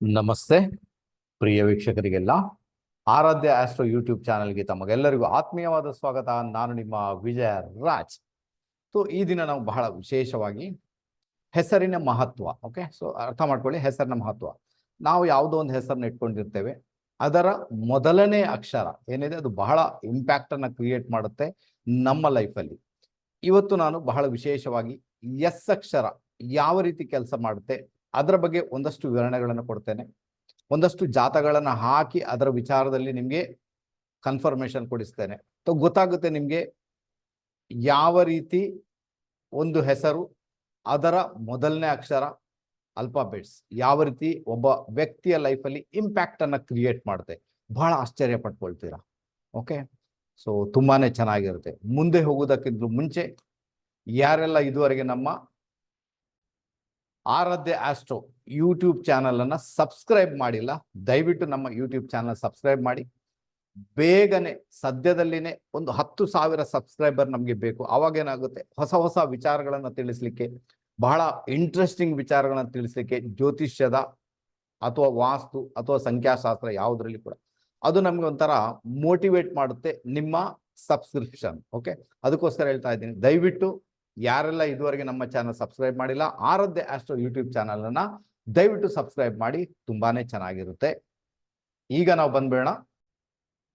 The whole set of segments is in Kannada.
ನಮಸ್ತೆ, ಪ್ರಿಯ ವೀಕ್ಷಕರಿಗೆಲ್ಲ. ಆರಾಧ್ಯ ಆಸ್ಟ್ರೋ ಯೂಟ್ಯೂಬ್ ಚಾನೆಲ್ಗೆ ತಮಗೆಲ್ಲರಿಗೂ ಆತ್ಮೀಯವಾದ ಸ್ವಾಗತ. ನಾನು ನಿಮ್ಮ ವಿಜಯ ರಾಜ್. ಸೊ, ಈ ದಿನ ನಾವು ಬಹಳ ವಿಶೇಷವಾಗಿ ಹೆಸರಿನ ಮಹತ್ವ ಓಕೆ ಸೊ, ಅರ್ಥ ಮಾಡ್ಕೊಳ್ಳಿ, ಹೆಸರಿನ ಮಹತ್ವ. ನಾವು ಯಾವುದೋ ಒಂದು ಹೆಸರನ್ನ ಇಟ್ಕೊಂಡಿರ್ತೇವೆ. ಅದರ ಮೊದಲನೇ ಅಕ್ಷರ ಏನಿದೆ, ಅದು ಬಹಳ ಇಂಪ್ಯಾಕ್ಟ್ ಅನ್ನ ಕ್ರಿಯೇಟ್ ಮಾಡುತ್ತೆ ನಮ್ಮ ಲೈಫಲ್ಲಿ ಇವತ್ತು ನಾನು ಬಹಳ ವಿಶೇಷವಾಗಿ ಎಸ್ ಅಕ್ಷರ ಯಾವ ರೀತಿ ಕೆಲಸ ಮಾಡುತ್ತೆ ಅದರ ಬಗ್ಗೆ ಒಂದಷ್ಟು ವಿವರಣೆಗಳನ್ನು ಕೊಡ್ತೇನೆ. ಒಂದಷ್ಟು ಜಾತಗಳನ್ನು ಹಾಕಿ ಅದರ ವಿಚಾರದಲ್ಲಿ ನಿಮಗೆ ಕನ್ಫರ್ಮೇಷನ್ ಕೊಡಿಸ್ತೇನೆ. ಸೊ ಗೊತ್ತಾಗುತ್ತೆ ನಿಮಗೆ ಯಾವ ರೀತಿ ಒಂದು ಹೆಸರು, ಅದರ ಮೊದಲನೇ ಅಕ್ಷರ ಅಲ್ಫಾಬೆಟ್ಸ್ ಯಾವ ರೀತಿ ಒಬ್ಬ ವ್ಯಕ್ತಿಯ ಲೈಫಲ್ಲಿ ಇಂಪ್ಯಾಕ್ಟನ್ನು ಕ್ರಿಯೇಟ್ ಮಾಡುತ್ತೆ. ಬಹಳ ಆಶ್ಚರ್ಯ ಪಟ್ಕೊಳ್ತೀರಾ ಓಕೆ? ಸೊ ತುಂಬಾ ಚೆನ್ನಾಗಿರುತ್ತೆ. ಮುಂದೆ ಹೋಗೋದಕ್ಕಿಂತ ಮುಂಚೆ ಯಾರೆಲ್ಲ ಇದುವರೆಗೆ ನಮ್ಮ ಆರಾಧ್ಯ ಆಸ್ಟ್ರೋ ಯೂಟ್ಯೂಬ್ ಚಾನಲನ್ನು ಸಬ್ಸ್ಕ್ರೈಬ್ ಮಾಡಿಲ್ಲ, ದಯವಿಟ್ಟು ನಮ್ಮ ಯೂಟ್ಯೂಬ್ ಚಾನಲ್ ಸಬ್ಸ್ಕ್ರೈಬ್ ಮಾಡಿ. ಬೇಗನೆ ಸದ್ಯದಲ್ಲಿನೇ ಒಂದು ಹತ್ತು ಸಾವಿರ ಸಬ್ಸ್ಕ್ರೈಬರ್ ನಮಗೆ ಬೇಕು. ಅವಾಗೇನಾಗುತ್ತೆ ಹೊಸ ಹೊಸ ವಿಚಾರಗಳನ್ನು ತಿಳಿಸ್ಲಿಕ್ಕೆ, ಬಹಳ ಇಂಟ್ರೆಸ್ಟಿಂಗ್ ವಿಚಾರಗಳನ್ನ ತಿಳಿಸ್ಲಿಕ್ಕೆ ಜ್ಯೋತಿಷ್ಯದ ಅಥವಾ ವಾಸ್ತು ಅಥವಾ ಸಂಖ್ಯಾಶಾಸ್ತ್ರ ಯಾವುದರಲ್ಲಿ ಕೂಡ. ಅದು ನಮ್ಗೆ ಒಂಥರ ಮೋಟಿವೇಟ್ ಮಾಡುತ್ತೆ ನಿಮ್ಮ ಸಬ್ಸ್ಕ್ರಿಪ್ಷನ್, ಓಕೆ? ಅದಕ್ಕೋಸ್ಕರ ಹೇಳ್ತಾ ಇದ್ದೀನಿ. ದಯವಿಟ್ಟು ಯಾರೆಲ್ಲ ಇದುವರೆಗೆ ನಮ್ಮ ಚಾನಲ್ ಸಬ್ಸ್ಕ್ರೈಬ್ ಮಾಡಿಲ್ಲ ಆರಾಧ್ಯ ಆಸ್ಟ್ರೋ ಯೂಟ್ಯೂಬ್ ಚಾನಲ್ ಅನ್ನ ದಯವಿಟ್ಟು ಸಬ್ಸ್ಕ್ರೈಬ್ ಮಾಡಿ, ತುಂಬಾನೇ ಚೆನ್ನಾಗಿರುತ್ತೆ. ಈಗ ನಾವು ಬಂದ್ಬೇಡ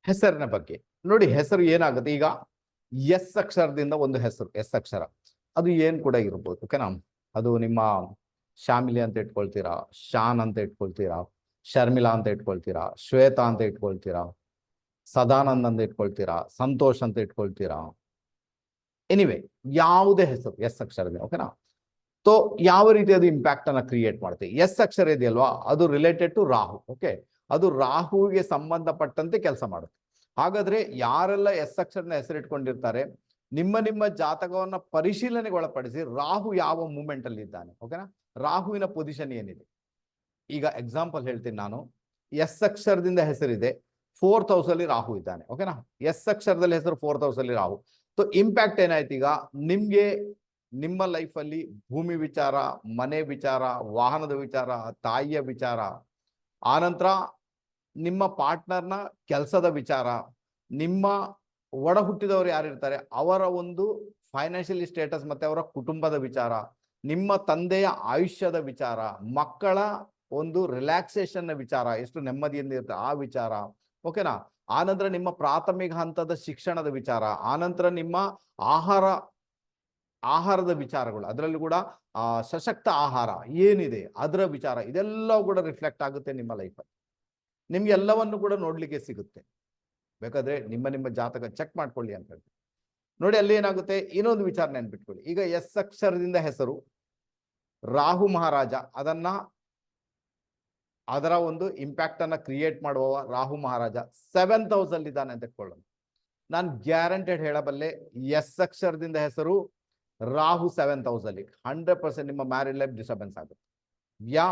ಹೆಸರಿನ ಬಗ್ಗೆ. ನೋಡಿ, ಹೆಸರು ಏನಾಗುತ್ತೆ ಈಗ? ಎಸ್ ಅಕ್ಷರದಿಂದ ಒಂದು ಹೆಸರು, ಎಸ್ ಅಕ್ಷರ. ಅದು ಏನ್ ಕೂಡ ಇರ್ಬೋದು ಓಕೆನಾ ಅದು ನಿಮ್ಮ ಶಾಮಿಲಿ ಅಂತ ಇಟ್ಕೊಳ್ತೀರಾ, ಶಾನ್ ಅಂತ ಇಟ್ಕೊಳ್ತೀರಾ, ಶರ್ಮಿಲಾ ಅಂತ ಇಟ್ಕೊಳ್ತೀರಾ, ಶ್ವೇತಾ ಅಂತ ಇಟ್ಕೊಳ್ತೀರಾ, ಸದಾನಂದ್ ಅಂತ ಇಟ್ಕೊಳ್ತೀರಾ, ಸಂತೋಷ್ ಅಂತ ಇಟ್ಕೊಳ್ತೀರಾ? ಎನಿವೆ ಯಾವುದೇ ಹೆಸರು ಎಸ್ ಅಕ್ಷರದಿಂದ ಓಕೆನಾ ಸೊ ಯಾವ ರೀತಿ ಅದು ಇಂಪ್ಯಾಕ್ಟ್ ಕ್ರಿಯೇಟ್ ಮಾಡುತ್ತೆ ಎಸ್ ಅಕ್ಷರ ಇದೆಯಲ್ವಾ? ಅದು ರಿಲೇಟೆಡ್ ಟು ರಾಹು ಓಕೆ ಅದು ರಾಹುವಿಗೆ ಸಂಬಂಧಪಟ್ಟಂತೆ ಕೆಲಸ ಮಾಡುತ್ತೆ. ಹಾಗಾದ್ರೆ ಯಾರೆಲ್ಲ ಎಸ್ ಅಕ್ಷರನ ಹೆಸರಿಟ್ಕೊಂಡಿರ್ತಾರೆ, ನಿಮ್ಮ ನಿಮ್ಮ ಜಾತಕವನ್ನ ಪರಿಶೀಲನೆಗೆ ಒಳಪಡಿಸಿ ರಾಹು ಯಾವ ಮೂಮೆಂಟ್ ಅಲ್ಲಿ ಇದ್ದಾನೆ ಓಕೆನಾ ರಾಹುವಿನ ಪೊಸಿಷನ್ ಏನಿದೆ? ಈಗ ಎಕ್ಸಾಂಪಲ್ ಹೇಳ್ತೀನಿ ನಾನು. ಎಸ್ ಅಕ್ಷರದಿಂದ ಹೆಸರಿದೆ ಫೋರ್ತ್ ಹೌಸ್ ಅಲ್ಲಿ ರಾಹು ಇದ್ದಾನೆ ಓಕೆನಾ ಎಸ್ ಅಕ್ಷರದಲ್ಲಿ ಹೆಸರು ಫೋರ್ತ್ ಹೌಸ್ ಅಲ್ಲಿ ರಾಹು. ಸೊ ಇಂಪ್ಯಾಕ್ಟ್ ಏನಾಯ್ತು ಈಗ? ನಿಮ್ಗೆ ನಿಮ್ಮ ಲೈಫಲ್ಲಿ ಭೂಮಿ ವಿಚಾರ, ಮನೆ ವಿಚಾರ, ವಾಹನದ ವಿಚಾರ, ತಾಯಿಯ ವಿಚಾರ ಆನಂತರ ನಿಮ್ಮ ಪಾರ್ಟ್ನರ್ನ ಕೆಲಸದ ವಿಚಾರ, ನಿಮ್ಮ ಒಡ ಹುಟ್ಟಿದವರು ಯಾರಿರ್ತಾರೆ ಅವರ ಒಂದು ಫೈನಾನ್ಷಿಯಲ್ ಸ್ಟೇಟಸ್ ಮತ್ತೆ ಅವರ ಕುಟುಂಬದ ವಿಚಾರ, ನಿಮ್ಮ ತಂದೆಯ ಆಯುಷ್ಯದ ವಿಚಾರ, ಮಕ್ಕಳ ಒಂದು ರಿಲ್ಯಾಕ್ಸೇಷನ್ ವಿಚಾರ, ಎಷ್ಟು ನೆಮ್ಮದಿಯಿಂದ ಇರುತ್ತೆ ಆ ವಿಚಾರ ಓಕೆನಾ ಆನಂತರ ನಿಮ್ಮ ಪ್ರಾಥಮಿಕ ಹಂತದ ಶಿಕ್ಷಣದ ವಿಚಾರ, ಆನಂತರ ನಿಮ್ಮ ಆಹಾರ, ಆಹಾರದ ವಿಚಾರಗಳು, ಅದರಲ್ಲೂ ಕೂಡ ಸಶಕ್ತ ಆಹಾರ ಏನಿದೆ ಅದರ ವಿಚಾರ, ಇದೆಲ್ಲವೂ ಕೂಡ ರಿಫ್ಲೆಕ್ಟ್ ಆಗುತ್ತೆ ನಿಮ್ಮ ಲೈಫಲ್ಲಿ ನಿಮ್ಗೆಲ್ಲವನ್ನು ಕೂಡ ನೋಡ್ಲಿಕ್ಕೆ ಸಿಗುತ್ತೆ. ಬೇಕಾದ್ರೆ ನಿಮ್ಮ ನಿಮ್ಮ ಜಾತಕ ಚೆಕ್ ಮಾಡ್ಕೊಳ್ಳಿ ಅಂತ ಹೇಳಿ ನೋಡಿ ಅಲ್ಲಿ ಏನಾಗುತ್ತೆ? ಇನ್ನೊಂದು ವಿಚಾರ ನೆನ್ಪಿಟ್ಕೊಳ್ಳಿ. ಈಗ ಎಸ್ ಅಕ್ಷರದಿಂದ ಹೆಸರು, ರಾಹು ಮಹಾರಾಜ, ಅದನ್ನ ಅದರ ಒಂದು ಇಂಪ್ಯಾಕ್ಟ್ ಅನ್ನ ಕ್ರಿಯೇಟ್ ಮಾಡುವ ರಾಹು ಮಹಾರಾಜ ಸೆವೆಂತ್ ಹೌಸ್ ಇದ್ದಾನೆ ಅಂತ ಇಟ್ಕೊಳ್ಳೋಣ ನಾನು ಗ್ಯಾರಂಟೆಡ್ ಹೇಳಬಲ್ಲೆ ಎಸ್ ಅಕ್ಷರದಿಂದ ಹೆಸರು ರಾಹು ಸೆವೆಂತ್ ಹೌಸ್ ಅಲ್ಲಿ ಹಂಡ್ರೆಡ್ ಪರ್ಸೆಂಟ್ ನಿಮ್ಮ ಮ್ಯಾರಿಡ್ ಲೈಫ್ ಡಿಸ್ಟರ್ಬೆನ್ಸ್ ಆಗುತ್ತೆ. ಯಾ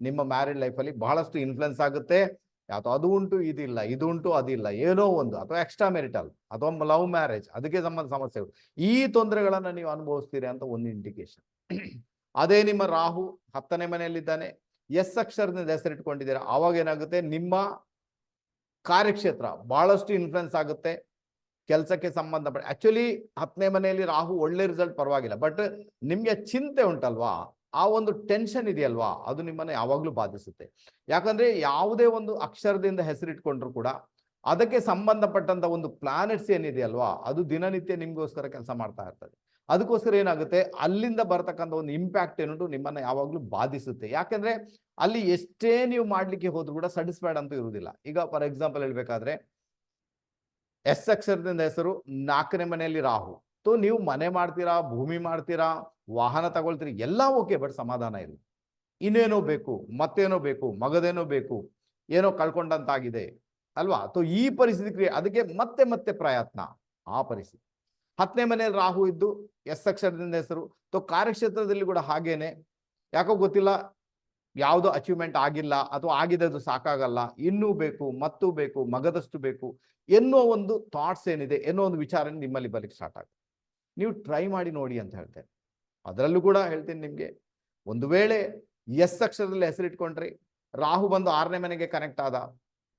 ನಿಮ್ಮ ಮ್ಯಾರಿಡ್ ಲೈಫಲ್ಲಿ ಬಹಳಷ್ಟು ಇನ್ಫ್ಲುಯೆನ್ಸ್ ಆಗುತ್ತೆ. ಯಾವ್ದು ಅದು ಉಂಟು ಇದಿಲ್ಲ ಇದು ಉಂಟು ಅದಿಲ್ಲ ಏನೋ ಒಂದು, ಅಥವಾ ಎಕ್ಸ್ಟ್ರಾ ಮೆರಿಟಲ್ ಅಥವಾ ಲವ್ ಮ್ಯಾರೇಜ್ ಅದಕ್ಕೆ ಸಂಬಂಧ ಸಮಸ್ಯೆಗಳು ಈ ತೊಂದರೆಗಳನ್ನ ನೀವು ಅನುಭವಿಸ್ತೀರಿ ಅಂತ ಒಂದು ಇಂಡಿಕೇಶನ್ ಅದೇ ನಿಮ್ಮ ರಾಹು ಹತ್ತನೇ ಮನೆಯಲ್ಲಿದ್ದಾನೆ. ಎಸ್ ಅಕ್ಷರದಿಂದ ಹೆಸರಿಟ್ಕೊಂಡಿದ್ದೀರಾ. ಆವಾಗ ಏನಾಗುತ್ತೆ? ನಿಮ್ಮ ಕಾರ್ಯಕ್ಷೇತ್ರ ಬಹಳಷ್ಟು ಇನ್ಫ್ಲುಯೆನ್ಸ್ ಆಗುತ್ತೆ. ಕೆಲಸಕ್ಕೆ ಸಂಬಂಧಪಟ್ಟ ಆಕ್ಚುಲಿ ಹತ್ತನೇ ಮನೆಯಲ್ಲಿ ರಾಹು ಒಳ್ಳೆ ರಿಸಲ್ಟ್ ಪರವಾಗಿಲ್ಲ. ಬಟ್ ನಿಮಗೆ ಚಿಂತೆ ಉಂಟಲ್ವಾ? ಆ ಒಂದು ಟೆನ್ಷನ್ ಇದೆಯಲ್ವಾ? ಅದು ನಿಮ್ಮನ್ನ ಯಾವಾಗ್ಲೂ ಬಾಧಿಸುತ್ತೆ. ಯಾಕಂದ್ರೆ ಯಾವುದೇ ಒಂದು ಅಕ್ಷರದಿಂದ ಹೆಸರಿಟ್ಕೊಂಡ್ರು ಕೂಡ ಅದಕ್ಕೆ ಸಂಬಂಧಪಟ್ಟಂತ ಒಂದು ಪ್ಲಾನೆಟ್ಸ್ ಏನಿದೆಯಲ್ವಾ? ಅದು ದಿನನಿತ್ಯ ನಿಮ್ಗೋಸ್ಕರ ಕೆಲಸ ಮಾಡ್ತಾ ಇರ್ತದೆ. ಅದಕ್ಕೋಸ್ಕರ ಏನಾಗುತ್ತೆ? ಅಲ್ಲಿಂದ ಬರತಕ್ಕಂಥ ಒಂದು ಇಂಪ್ಯಾಕ್ಟ್ ಏನುಂಟು ನಿಮ್ಮನ್ನ ಯಾವಾಗ್ಲೂ ಬಾಧಿಸುತ್ತೆ. ಯಾಕಂದ್ರೆ ಅಲ್ಲಿ ಎಷ್ಟೇ ನೀವು ಮಾಡ್ಲಿಕ್ಕೆ ಹೋದ್ರು ಕೂಡ ಸ್ಯಾಟಿಸ್ಫೈಡ್ ಅಂತೂ ಇರುವುದಿಲ್ಲ. ಈಗ ಫಾರ್ ಎಕ್ಸಾಂಪಲ್ ಹೇಳ್ಬೇಕಾದ್ರೆ ಎಸ್ ಅಕ್ಷರದಿಂದ ಹೆಸರು ನಾಲ್ಕನೇ ಮನೆಯಲ್ಲಿ ರಾಹು. ಸೊ ನೀವು ಮನೆ ಮಾಡ್ತೀರಾ, ಭೂಮಿ ಮಾಡ್ತೀರಾ, ವಾಹನ ತಗೊಳ್ತೀರಿ, ಎಲ್ಲ ಓಕೆ ಬಟ್ ಸಮಾಧಾನ ಇಲ್ಲ. ಇನ್ನೇನೋ ಬೇಕು, ಮತ್ತೇನೋ ಬೇಕು, ಮಗದೇನೋ ಬೇಕು, ಏನೋ ಕಳ್ಕೊಂಡಂತಾಗಿದೆ, ಅಲ್ವಾ? ಸೊ ಈ ಪರಿಸ್ಥಿತಿ ಅದಕ್ಕೆ ಮತ್ತೆ ಮತ್ತೆ ಪ್ರಯತ್ನ, ಆ ಪರಿಸ್ಥಿತಿ. ಹತ್ತನೇ ಮನೆಯಲ್ಲಿ ರಾಹು ಇದ್ದು ಎಸ್ ಅಕ್ಷರದಿಂದ ಹೆಸರು. ಸೊ ಕಾರ್ಯಕ್ಷೇತ್ರದಲ್ಲಿ ಕೂಡ ಹಾಗೇನೆ. ಯಾಕೋ ಗೊತ್ತಿಲ್ಲ? ಯಾವುದೋ ಅಚೀವ್ಮೆಂಟ್ ಆಗಿಲ್ಲ, ಅಥವಾ ಆಗಿದೆ ಅದು ಸಾಕಾಗಲ್ಲ. ಇನ್ನೂ ಬೇಕು, ಮತ್ತೂ ಬೇಕು, ಮಗದಷ್ಟು ಬೇಕು ಎನ್ನುವ ಒಂದು ಥಾಟ್ಸ್ ಏನಿದೆ, ಎನ್ನುವ ಒಂದು ವಿಚಾರ ನಿಮ್ಮಲ್ಲಿ ಬರಲಿಕ್ಕೆ ಸ್ಟಾರ್ಟ್ ಆಗುತ್ತೆ. ನೀವು ಟ್ರೈ ಮಾಡಿ ನೋಡಿ ಅಂತ ಹೇಳ್ತೇನೆ. ಅದರಲ್ಲೂ ಕೂಡ ಹೇಳ್ತೀನಿ ನಿಮಗೆ. ಒಂದು ವೇಳೆ ಎಸ್ ಅಕ್ಷರದಲ್ಲಿ ಹೆಸರಿಟ್ಕೊಂಡ್ರಿ, ರಾಹು ಬಂದು ಆರನೇ ಮನೆಗೆ ಕನೆಕ್ಟ್ ಆದ,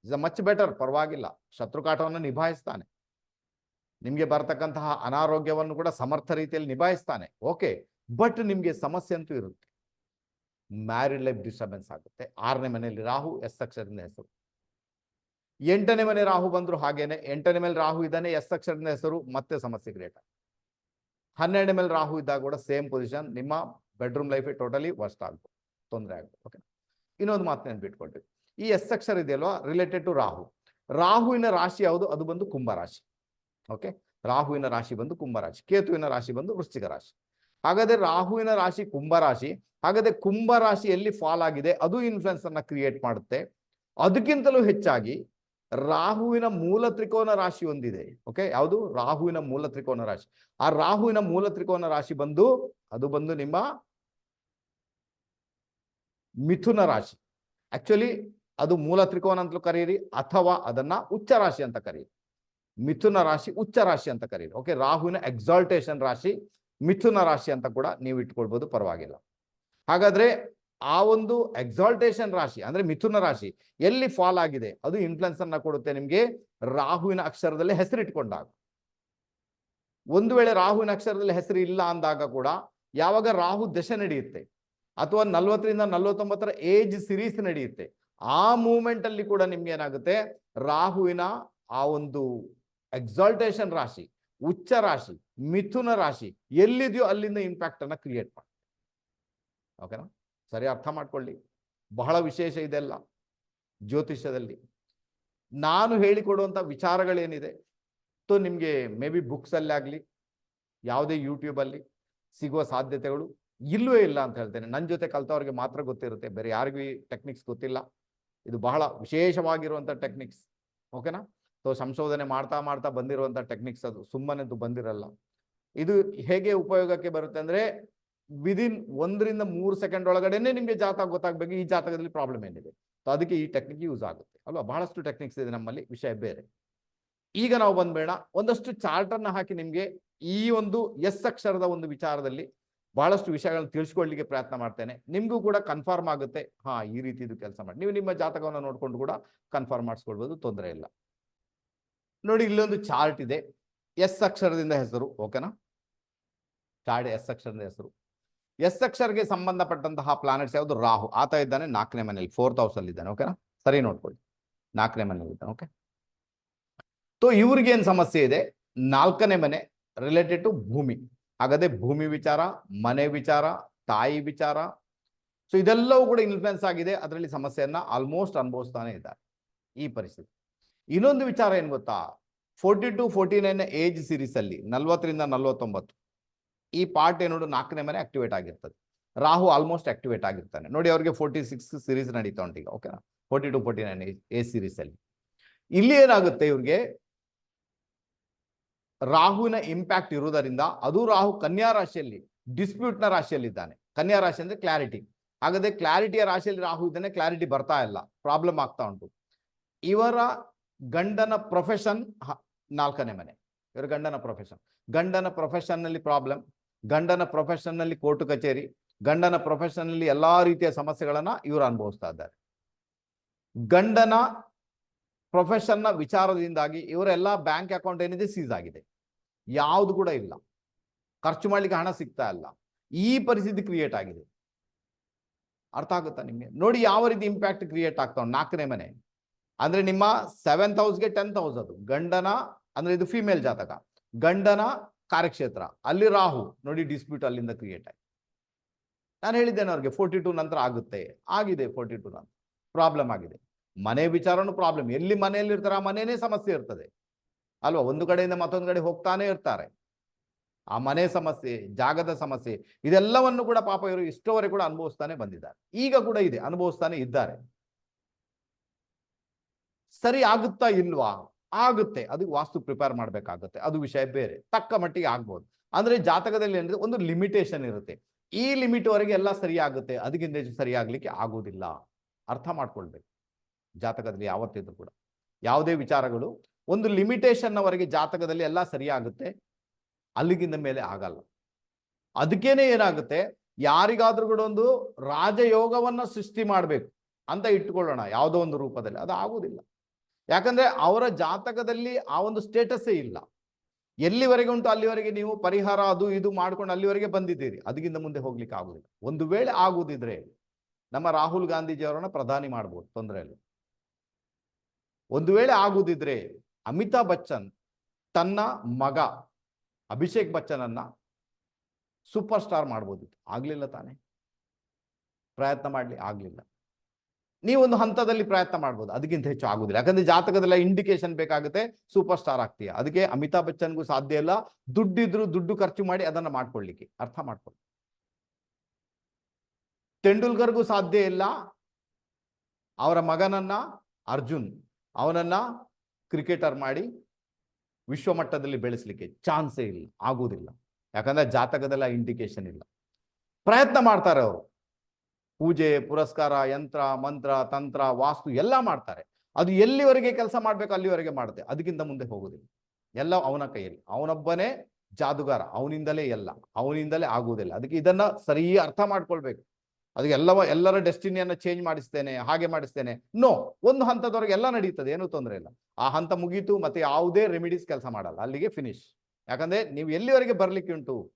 ಇಸ್ ಅ ಮಚ್ ಬೆಟರ್ ಪರವಾಗಿಲ್ಲ. ಶತ್ರುಕಾಟವನ್ನು ನಿಭಾಯಿಸ್ತಾನೆ. ನಿಮಗೆ ಬರ್ತಕ್ಕಂತಹ ಅನಾರೋಗ್ಯವನ್ನು ಕೂಡ ಸಮರ್ಥ ರೀತಿಯಲ್ಲಿ ನಿಭಾಯಿಸ್ತಾನೆ. ಓಕೆ ಬಟ್ ನಿಮಗೆ ಸಮಸ್ಯೆ ಅಂತೂ ಇರುತ್ತೆ. ಮ್ಯಾರಿಡ್ ಲೈಫ್ ಡಿಸ್ಟರ್ಬೆನ್ಸ್ ಆಗುತ್ತೆ. ಆರನೇ ಮನೆಯಲ್ಲಿ ರಾಹು, ಎಸ್ ಅಕ್ಷರದಿಂದ ಹೆಸರು. ಎಂಟನೇ ಮನೆ ರಾಹು ಬಂದ್ರು ಹಾಗೇನೆ. ಎಂಟನೇ ಮೇಲೆ ರಾಹು ಇದ್ದಾನೆ, ಎಸ್ ಅಕ್ಷರದಿಂದ ಹೆಸರು, ಮತ್ತೆ ಸಮಸ್ಯೆ ಕ್ರಿಯೇಟ್ ಹನ್ನೆರಡನೇ ಮೇಲೆ ರಾಹು ಇದ್ದಾಗ ಕೂಡ ಸೇಮ್ ಪೊಸಿಷನ್ ನಿಮ್ಮ ಬೆಡ್ರೂಮ್ ಲೈಫ್ ಟೋಟಲಿ ವರ್ಸ್ಟ್ ಆಗ್ಬೋದು ತೊಂದರೆ ಆಗ್ಬೋದು ಓಕೆ ಇನ್ನೊಂದು ಮಾತು ನೆನ್ಪಿಟ್ಕೊಳ್ರಿ ಈ ಎಸ್ ಅಕ್ಷರ ಇದೆಯಲ್ವಾ? Related to Rahu. ರಾಹುವಿನ ರಾಶಿ ಯಾವುದು? ಅದು ಬಂದು ಕುಂಭ ರಾಶಿ. ಓಕೆ ರಾಹುವಿನ ರಾಶಿ ಬಂದು ಕುಂಭ ರಾಶಿ, ಕೇತುವಿನ ರಾಶಿ ಬಂದು ವೃಶ್ಚಿಕ ರಾಶಿ. ಹಾಗಾದ್ರೆ ರಾಹುವಿನ ರಾಶಿ ಕುಂಭ ರಾಶಿ, ಹಾಗಾದ್ರೆ ಕುಂಭ ರಾಶಿ ಎಲ್ಲಿ ಫಾಲ್ ಆಗಿದೆ, ಅದು ಇನ್ಫ್ಲುಯೆನ್ಸ್ ಅನ್ನ ಕ್ರಿಯೇಟ್ ಮಾಡುತ್ತೆ. ಅದಕ್ಕಿಂತಲೂ ಹೆಚ್ಚಾಗಿ ರಾಹುವಿನ ಮೂಲ ತ್ರಿಕೋನ ರಾಶಿ ಒಂದಿದೆ. ಓಕೆ ಯಾವುದು? ರಾಹುವಿನ ಮೂಲ ತ್ರಿಕೋನ ರಾಶಿ. ಆ ರಾಹುವಿನ ಮೂಲ ತ್ರಿಕೋನ ರಾಶಿ ಬಂದು, ಅದು ಬಂದು ನಿಮ್ಮ ಮಿಥುನ ರಾಶಿ. ಆಕ್ಚುಲಿ ಅದು ಮೂಲ ತ್ರಿಕೋನ ಅಂತಲೂ ಕರೀರಿ, ಅಥವಾ ಅದನ್ನ ಉಚ್ಚ ರಾಶಿ ಅಂತ ಕರೀರಿ. ಮಿಥುನ ರಾಶಿ ಉಚ್ಚ ರಾಶಿ ಅಂತ ಕರೀರಿ. ಓಕೆ ರಾಹುವಿನ ಎಕ್ಸಾಲ್ಟೇಷನ್ ರಾಶಿ ಮಿಥುನ ರಾಶಿ ಅಂತ ಕೂಡ ನೀವು ಇಟ್ಕೊಳ್ಬೋದು, ಪರವಾಗಿಲ್ಲ. ಹಾಗಾದ್ರೆ ಆ ಒಂದು ಎಕ್ಸಾಲ್ಟೇಷನ್ ರಾಶಿ ಅಂದ್ರೆ ಮಿಥುನ ರಾಶಿ ಎಲ್ಲಿ ಫಾಲ್ ಆಗಿದೆ? ಅದು ಇನ್ಫ್ಲುಯೆನ್ಸ್ ಅನ್ನ ಕೊಡುತ್ತೆ ನಿಮ್ಗೆ ರಾಹುವಿನ ಅಕ್ಷರದಲ್ಲಿ ಹೆಸರಿಟ್ಕೊಂಡಾಗ ಒಂದು ವೇಳೆ ರಾಹುವಿನ ಅಕ್ಷರದಲ್ಲಿ ಹೆಸರು ಇಲ್ಲ ಅಂದಾಗ ಕೂಡ ಯಾವಾಗ ರಾಹು ದಶೆ ನಡೆಯುತ್ತೆ ಅಥವಾ ನಲ್ವತ್ತರಿಂದ ನಲ್ವತ್ತೊಂಬತ್ತರ ಏಜ್ ಸಿರೀಸ್ ನಡೆಯುತ್ತೆ, ಆ ಮೂಮೆಂಟ್ ಅಲ್ಲಿ ಕೂಡ ನಿಮ್ಗೆ ಏನಾಗುತ್ತೆ? ರಾಹುವಿನ ಆ ಒಂದು ಎಕ್ಸಾಲ್ಟೇಷನ್ ರಾಶಿ, ಉಚ್ಚ ರಾಶಿ, ಮಿಥುನ ರಾಶಿ ಎಲ್ಲಿದೆಯೋ ಅಲ್ಲಿಂದ ಇಂಪ್ಯಾಕ್ಟ್ ಅನ್ನ ಕ್ರಿಯೇಟ್ ಮಾಡಿ. ಓಕೆನಾ ಸರಿ, ಅರ್ಥ ಮಾಡ್ಕೊಳ್ಳಿ. ಬಹಳ ವಿಶೇಷ ಇದೆಲ್ಲ ಜ್ಯೋತಿಷ್ಯದಲ್ಲಿ. ನಾನು ಹೇಳಿಕೊಡುವಂಥ ವಿಚಾರಗಳೇನಿದೆ? ಸೊ ನಿಮಗೆ ಮೇ ಬಿ ಬುಕ್ಸಲ್ಲಿ ಆಗಲಿ, ಯಾವುದೇ ಯೂಟ್ಯೂಬಲ್ಲಿ ಸಿಗುವ ಸಾಧ್ಯತೆಗಳು ಇಲ್ಲವೇ ಇಲ್ಲ ಅಂತ ಹೇಳ್ತೇನೆ. ನನ್ನ ಜೊತೆ ಕಲ್ತವ್ರಿಗೆ ಮಾತ್ರ ಗೊತ್ತಿರುತ್ತೆ. ಬೇರೆ ಯಾರಿಗೂ ಈ ಟೆಕ್ನಿಕ್ಸ್ ಗೊತ್ತಿಲ್ಲ. ಇದು ಬಹಳ ವಿಶೇಷವಾಗಿರುವಂಥ ಟೆಕ್ನಿಕ್ಸ್ ಓಕೆನಾ ಸೊ ಸಂಶೋಧನೆ ಮಾಡ್ತಾ ಮಾಡ್ತಾ ಬಂದಿರುವಂಥ ಟೆಕ್ನಿಕ್ಸ್ ಅದು. ಸುಮ್ಮನೆ ಬಂದಿರಲ್ಲ. ಇದು ಹೇಗೆ ಉಪಯೋಗಕ್ಕೆ ಬರುತ್ತೆ ಅಂದ್ರೆ ವಿದಿನ್ ಒಂದರಿಂದ ಮೂರು ಸೆಕೆಂಡ್ ಒಳಗಡೆನೆ ನಿಮಗೆ ಜಾತಕ ಗೊತ್ತಾಗಬೇಕು, ಈ ಜಾತಕದಲ್ಲಿ ಪ್ರಾಬ್ಲಮ್ ಏನಿದೆ. ಸೊ ಅದಕ್ಕೆ ಈ ಟೆಕ್ನಿಕ್ ಯೂಸ್ ಆಗುತ್ತೆ. ಅಲ್ವಾ? ಬಹಳಷ್ಟು ಟೆಕ್ನಿಕ್ಸ್ ಇದೆ ನಮ್ಮಲ್ಲಿ, ವಿಷಯ ಬೇರೆ. ಈಗ ನಾವು ಬಂದ್ಬೇಡ ಒಂದಷ್ಟು ಚಾರ್ಟ್ ಅನ್ನ ಹಾಕಿ ನಿಮಗೆ ಈ ಒಂದು ಎಸ್ ಅಕ್ಷರದ ಒಂದು ವಿಚಾರದಲ್ಲಿ ಬಹಳಷ್ಟು ವಿಷಯಗಳನ್ನು ತಿಳಿಸ್ಕೊಳ್ಳಿಕ್ಕೆ ಪ್ರಯತ್ನ ಮಾಡ್ತೇನೆ. ನಿಮಗೂ ಕೂಡ ಕನ್ಫರ್ಮ್ ಆಗುತ್ತೆ. ಹಾ, ಈ ರೀತಿ ಇದು ಕೆಲಸ ಮಾಡಿ. ನೀವು ನಿಮ್ಮ ಜಾತಕವನ್ನು ನೋಡ್ಕೊಂಡು ಕೂಡ ಕನ್ಫರ್ಮ್ ಮಾಡಿಸ್ಕೊಳ್ಬೋದು, ತೊಂದರೆ ಇಲ್ಲ. ನೋಡಿ, ಇಲ್ಲೊಂದು ಚಾರ್ಟ್ ಇದೆ. ಎಸ್ ಅಕ್ಷರದಿಂದ ಹೆಸರು ಓಕೆನಾ ಚಾರ್ಟ್ ಎಸ್ ಅಕ್ಷರದಿಂದ ಹೆಸರು. ಎಸ್ ಅಕ್ಷರ್ಗೆ ಸಂಬಂಧಪಟ್ಟಂತಹ ಪ್ಲಾನೆಟ್ಸ್ ಯಾವುದು? ರಾಹು. ಆತ ಇದ್ದಾನೆ, ನಾಲ್ಕನೇ ಮನೆಯಲ್ಲಿ ಫೋರ್ತ್ ಹೌಸ್ ಅಲ್ಲಿ ಇದ್ದಾನೆ ಓಕೆನಾ ಸರಿ ನೋಡ್ಕೊಳ್ಳಿ. ನಾಲ್ಕನೇ ಮನೆಯಲ್ಲಿ ಇದ್ದಾನೆ ಓಕೆ ಸೊ ಇವ್ರಿಗೆ ಏನ್ ಸಮಸ್ಯೆ ಇದೆ? ನಾಲ್ಕನೇ ಮನೆ ರಿಲೇಟೆಡ್ ಟು ಭೂಮಿ. ಹಾಗಾದ್ರೆ ಭೂಮಿ ವಿಚಾರ, ಮನೆ ವಿಚಾರ, ತಾಯಿ ವಿಚಾರ. ಸೊ ಇದೆಲ್ಲವೂ ಕೂಡ ಇನ್ಫ್ಲುಯೆನ್ಸ್ ಆಗಿದೆ. ಅದರಲ್ಲಿ ಸಮಸ್ಯೆಯನ್ನ ಆಲ್ಮೋಸ್ಟ್ ಅನುಭವಿಸ್ತಾನೆ ಇದ್ದಾರೆ. ಈ ಪರಿಸ್ಥಿತಿ. ಇನ್ನೊಂದು ವಿಚಾರ ಏನ್ ಗೊತ್ತಾ? Forty to forty nine age series ಅಲ್ಲಿ, ನಲ್ವತ್ತರಿಂದ ನಲ್ವತ್ತೊಂಬತ್ತು. ಈ ಪಾರ್ಟ್ ಏನೋಡು ನಾಲ್ಕನೇ ಮನೆ ಆಕ್ಟಿವೇಟ್ ಆಗಿರ್ತದೆ. ರಾಹು ಆಲ್ಮೋಸ್ಟ್ ಆಕ್ಟಿವೇಟ್ ಆಗಿರ್ತಾನೆ. ನೋಡಿ, ಅವ್ರಿಗೆ ಫೋರ್ಟಿ ಸಿಕ್ಸ್ ಸೀರೀಸ್ ನಡೀತಾ ಉಂಟು ಈಗ ಓಕೆನಾ forty to forty nine age series ಅಲ್ಲಿ. ಇಲ್ಲಿ ಏನಾಗುತ್ತೆ ಇವ್ರಿಗೆ? ರಾಹುವಿನ ಇಂಪ್ಯಾಕ್ಟ್ ಇರುವುದರಿಂದ ಅದು ರಾಹು ಕನ್ಯಾ ರಾಶಿಯಲ್ಲಿ ಡಿಸ್ಪ್ಯೂಟ್ನ ರಾಶಿಯಲ್ಲಿದ್ದಾನೆ. ಕನ್ಯಾ ರಾಶಿ ಅಂದ್ರೆ ಕ್ಲಾರಿಟಿ ಹಾಗಾದ್ರೆ ಕ್ಲಾರಿಟಿಯ ರಾಶಿಯಲ್ಲಿ ರಾಹು ಇದ್ದಾನೆ ಕ್ಲಾರಿಟಿ ಬರ್ತಾ ಇಲ್ಲ. ಪ್ರಾಬ್ಲಮ್ ಆಗ್ತಾ ಉಂಟು. ಇವರ ಗಂಡನ ಪ್ರೊಫೆಷನ್ ನಾಲ್ಕನೇ ಮನೆ. ಇವರು ಗಂಡನ ಪ್ರೊಫೆಷನ್ ಗಂಡನ ಪ್ರೊಫೆಷನ್ನಲ್ಲಿ ಪ್ರಾಬ್ಲಮ್ ಗಂಡನ ಪ್ರೊಫೆಷನ್ನಲ್ಲಿ ಕೋರ್ಟ್ ಕಚೇರಿ, ಗಂಡನ ಪ್ರೊಫೆಷನ್ನಲ್ಲಿ ಎಲ್ಲಾ ರೀತಿಯ ಸಮಸ್ಯೆಗಳನ್ನ ಇವರು ಅನುಭವಿಸ್ತಾ ಇದ್ದಾರೆ. ಗಂಡನ ಪ್ರೊಫೆಷನ್ನ ವಿಚಾರದಿಂದಾಗಿ ಇವರೆಲ್ಲ ಬ್ಯಾಂಕ್ ಅಕೌಂಟ್ ಏನಿದೆ ಸೀಸ್ ಆಗಿದೆ. ಯಾವುದು ಕೂಡ ಇಲ್ಲ. ಖರ್ಚು ಮಾಡ್ಲಿಕ್ಕೆ ಹಣ ಸಿಗ್ತಾ ಇಲ್ಲ. ಈ ಪರಿಸ್ಥಿತಿ ಕ್ರಿಯೇಟ್ ಆಗಿದೆ. ಅರ್ಥ ಆಗುತ್ತಾ ನಿಮ್ಗೆ? ನೋಡಿ ಯಾವ ರೀತಿ ಇಂಪ್ಯಾಕ್ಟ್ ಕ್ರಿಯೇಟ್ ಆಗ್ತಾವೆ ನಾಲ್ಕನೇ ಮನೆ. ಅಂದ್ರೆ ನಿಮ್ಮ ಸೆವೆಂತ್ ಹೌಸ್ಗೆ ಟೆಂತ್ ಹೌಸ್ ಅದು. ಗಂಡನ ಅಂದ್ರೆ ಇದು ಫಿಮೇಲ್ ಜಾತಕ. ಗಂಡನ ಕಾರ್ಯಕ್ಷೇತ್ರ. ಅಲ್ಲಿ ರಾಹು. ನೋಡಿ ಡಿಸ್ಪ್ಯೂಟ್ ಅಲ್ಲಿಂದ ಕ್ರಿಯೇಟ್ ಆಯ್ತು. ನಾನು ಹೇಳಿದ್ದೇನೆ ಅವ್ರಿಗೆ ಫೋರ್ಟಿ ಟೂ ನಂತರ ಆಗುತ್ತೆ. ಆಗಿದೆ ಫೋರ್ಟಿ ಟೂ ನಂತರ. ಪ್ರಾಬ್ಲಮ್ ಆಗಿದೆ. ಮನೆ ವಿಚಾರನೂ ಪ್ರಾಬ್ಲಮ್ ಎಲ್ಲಿ ಮನೆಯಲ್ಲಿ ಇರ್ತಾರೆ ಆ ಮನೆಯೇ ಸಮಸ್ಯೆ ಇರ್ತದೆ. ಅಲ್ವಾ? ಒಂದು ಕಡೆಯಿಂದ ಮತ್ತೊಂದು ಕಡೆ ಹೋಗ್ತಾನೆ ಇರ್ತಾರೆ. ಆ ಮನೆ ಸಮಸ್ಯೆ, ಜಾಗದ ಸಮಸ್ಯೆ, ಇದೆಲ್ಲವನ್ನು ಕೂಡ ಪಾಪ ಇವರು ಇಷ್ಟವರೆಗೆ ಕೂಡ ಅನುಭವಿಸ್ತಾನೆ ಬಂದಿದ್ದಾರೆ. ಈಗ ಕೂಡ ಇದೆ. ಅನುಭವಿಸ್ತಾನೆ ಇದ್ದಾರೆ. ಸರಿ ಆಗುತ್ತಾ ಇಲ್ವಾ? ಆಗುತ್ತೆ. ಅದಕ್ಕೆ ವಾಸ್ತು ಪ್ರಿಪೇರ್ ಮಾಡ್ಬೇಕಾಗುತ್ತೆ. ಅದು ವಿಷಯ ಬೇರೆ. ತಕ್ಕ ಮಟ್ಟಿಗೆ ಆಗ್ಬೋದು. ಅಂದ್ರೆ ಜಾತಕದಲ್ಲಿ ಏನಿದೆ, ಒಂದು ಲಿಮಿಟೇಷನ್ ಇರುತ್ತೆ. ಈ ಲಿಮಿಟ್ ವರೆಗೆ ಎಲ್ಲ ಸರಿ ಆಗುತ್ತೆ. ಅದಕ್ಕಿಂತ ಸರಿ ಆಗ್ಲಿಕ್ಕೆ ಆಗೋದಿಲ್ಲ. ಅರ್ಥ ಮಾಡ್ಕೊಳ್ಬೇಕು. ಜಾತಕದಲ್ಲಿ ಯಾವತ್ತಿದ್ರು ಕೂಡ. ಯಾವುದೇ ವಿಚಾರಗಳು, ಒಂದು ಲಿಮಿಟೇಷನ್ ವರೆಗೆ ಜಾತಕದಲ್ಲಿ ಎಲ್ಲ ಸರಿಯಾಗುತ್ತೆ ಅಲ್ಲಿಗಿಂತ ಮೇಲೆ ಆಗಲ್ಲ. ಅದಕ್ಕೇನೆ ಏನಾಗುತ್ತೆ? ಯಾರಿಗಾದ್ರೂ ಕೂಡ ಒಂದು ರಾಜಯೋಗವನ್ನ ಸೃಷ್ಟಿ ಮಾಡಬೇಕು ಅಂತ ಇಟ್ಕೊಳ್ಳೋಣ ಯಾವುದೋ ಒಂದು ರೂಪದಲ್ಲಿ. ಅದು ಆಗುವುದಿಲ್ಲ ಯಾಕಂದ್ರೆ ಅವರ ಜಾತಕದಲ್ಲಿ ಆ ಒಂದು ಸ್ಟೇಟಸ್ಸೇ ಇಲ್ಲ. ಎಲ್ಲಿವರೆಗೆ ಉಂಟು ಅಲ್ಲಿವರೆಗೆ ನೀವು ಪರಿಹಾರ ಅದು ಇದು ಮಾಡ್ಕೊಂಡು ಅಲ್ಲಿವರೆಗೆ ಬಂದಿದ್ದೀರಿ. ಅದಕ್ಕಿಂತ ಮುಂದೆ ಹೋಗ್ಲಿಕ್ಕೆ ಆಗುದಿಲ್ಲ. ಒಂದು ವೇಳೆ ಆಗುದಿದ್ರೆ ನಮ್ಮ ರಾಹುಲ್ ಗಾಂಧೀಜಿಯವರನ್ನ ಪ್ರಧಾನಿ ಮಾಡ್ಬೋದು, ತೊಂದರೆ ಇಲ್ಲ. ಒಂದು ವೇಳೆ ಆಗುದಿದ್ರೆ ಅಮಿತಾಬ್ ಬಚ್ಚನ್ ತನ್ನ ಮಗ ಅಭಿಷೇಕ್ ಬಚ್ಚನ್ ಅನ್ನ ಸೂಪರ್ ಸ್ಟಾರ್ ಮಾಡ್ಬೋದಿತ್ತು. ಆಗ್ಲಿಲ್ಲ ತಾನೆ. ಪ್ರಯತ್ನ ಮಾಡ್ಲಿ, ಆಗ್ಲಿಲ್ಲ. ನೀವೊಂದು ಹಂತದಲ್ಲಿ ಪ್ರಯತ್ನ ಮಾಡ್ಬೋದು. ಅದಕ್ಕಿಂತ ಹೆಚ್ಚು ಆಗುದಿಲ್ಲ. ಯಾಕಂದ್ರೆ ಜಾತಕದಲ್ಲ ಇಂಡಿಕೇಶನ್ ಬೇಕಾಗುತ್ತೆ ಸೂಪರ್ ಸ್ಟಾರ್ ಆಗ್ತೀಯ. ಅದಕ್ಕೆ ಅಮಿತಾಬ್ ಬಚ್ಚನ್ಗೂ ಸಾಧ್ಯ ಇಲ್ಲ. ದುಡ್ಡಿದ್ರು ದುಡ್ಡು ಖರ್ಚು ಮಾಡಿ ಅದನ್ನ ಮಾಡ್ಕೊಳ್ಳಿಕ್ಕೆ. ಅರ್ಥ ಮಾಡ್ಕೊಳ್ಳಿ. ತೆಂಡೂಲ್ಕರ್ಗೂ ಸಾಧ್ಯ ಇಲ್ಲ. ಅವರ ಮಗನನ್ನ ಅರ್ಜುನ್, ಅವನನ್ನ ಕ್ರಿಕೆಟರ್ ಮಾಡಿ ವಿಶ್ವ ಮಟ್ಟದಲ್ಲಿ ಬೆಳೆಸಲಿಕ್ಕೆ ಚಾನ್ಸೇ ಇಲ್ಲ. ಆಗುವುದಿಲ್ಲ ಯಾಕಂದ್ರೆ ಜಾತಕದಲ್ಲ ಇಂಡಿಕೇಶನ್ ಇಲ್ಲ. ಪ್ರಯತ್ನ ಮಾಡ್ತಾರೆ ಅವರು. ಪೂಜೆ, ಪುರಸ್ಕಾರ, ಯಂತ್ರ, ಮಂತ್ರ, ತಂತ್ರ, ವಾಸ್ತು ಎಲ್ಲ ಮಾಡ್ತಾರೆ. ಅದು ಎಲ್ಲಿವರೆಗೆ ಕೆಲಸ ಮಾಡ್ಬೇಕು ಅಲ್ಲಿವರೆಗೆ ಮಾಡುತ್ತೆ. ಅದಕ್ಕಿಂತ ಮುಂದೆ ಹೋಗುದಿಲ್ಲ ಎಲ್ಲ ಅವನ ಕೈಯಲ್ಲಿ. ಅವನೊಬ್ಬನೇ ಜಾದುಗಾರ. ಅವನಿಂದಲೇ ಎಲ್ಲ. ಅವನಿಂದಲೇ ಆಗುವುದಿಲ್ಲ. ಅದಕ್ಕೆ ಇದನ್ನ ಸರಿ ಅರ್ಥ ಮಾಡ್ಕೊಳ್ಬೇಕು. ಅದಕ್ಕೆ ಎಲ್ಲವ, ಎಲ್ಲರ ಡೆಸ್ಟಿನಿಯನ್ನ ಚೇಂಜ್ ಮಾಡಿಸ್ತೇನೆ, ಹಾಗೆ ಮಾಡಿಸ್ತೇನೆ. ನೋ, ಒಂದು ಹಂತದವರೆಗೆ ಎಲ್ಲ ನಡೀತದೆ. ಏನೂ ತೊಂದರೆ ಇಲ್ಲ. ಆ ಹಂತ ಮುಗೀತು, ಮತ್ತೆ ಯಾವುದೇ ರೆಮಿಡೀಸ್ ಕೆಲಸ ಮಾಡಲ್ಲ. ಅಲ್ಲಿಗೆ ಫಿನಿಶ್ ಯಾಕಂದ್ರೆ ನೀವು ಎಲ್ಲಿವರೆಗೆ ಬರ್ಲಿಕ್ಕೆ ಉಂಟು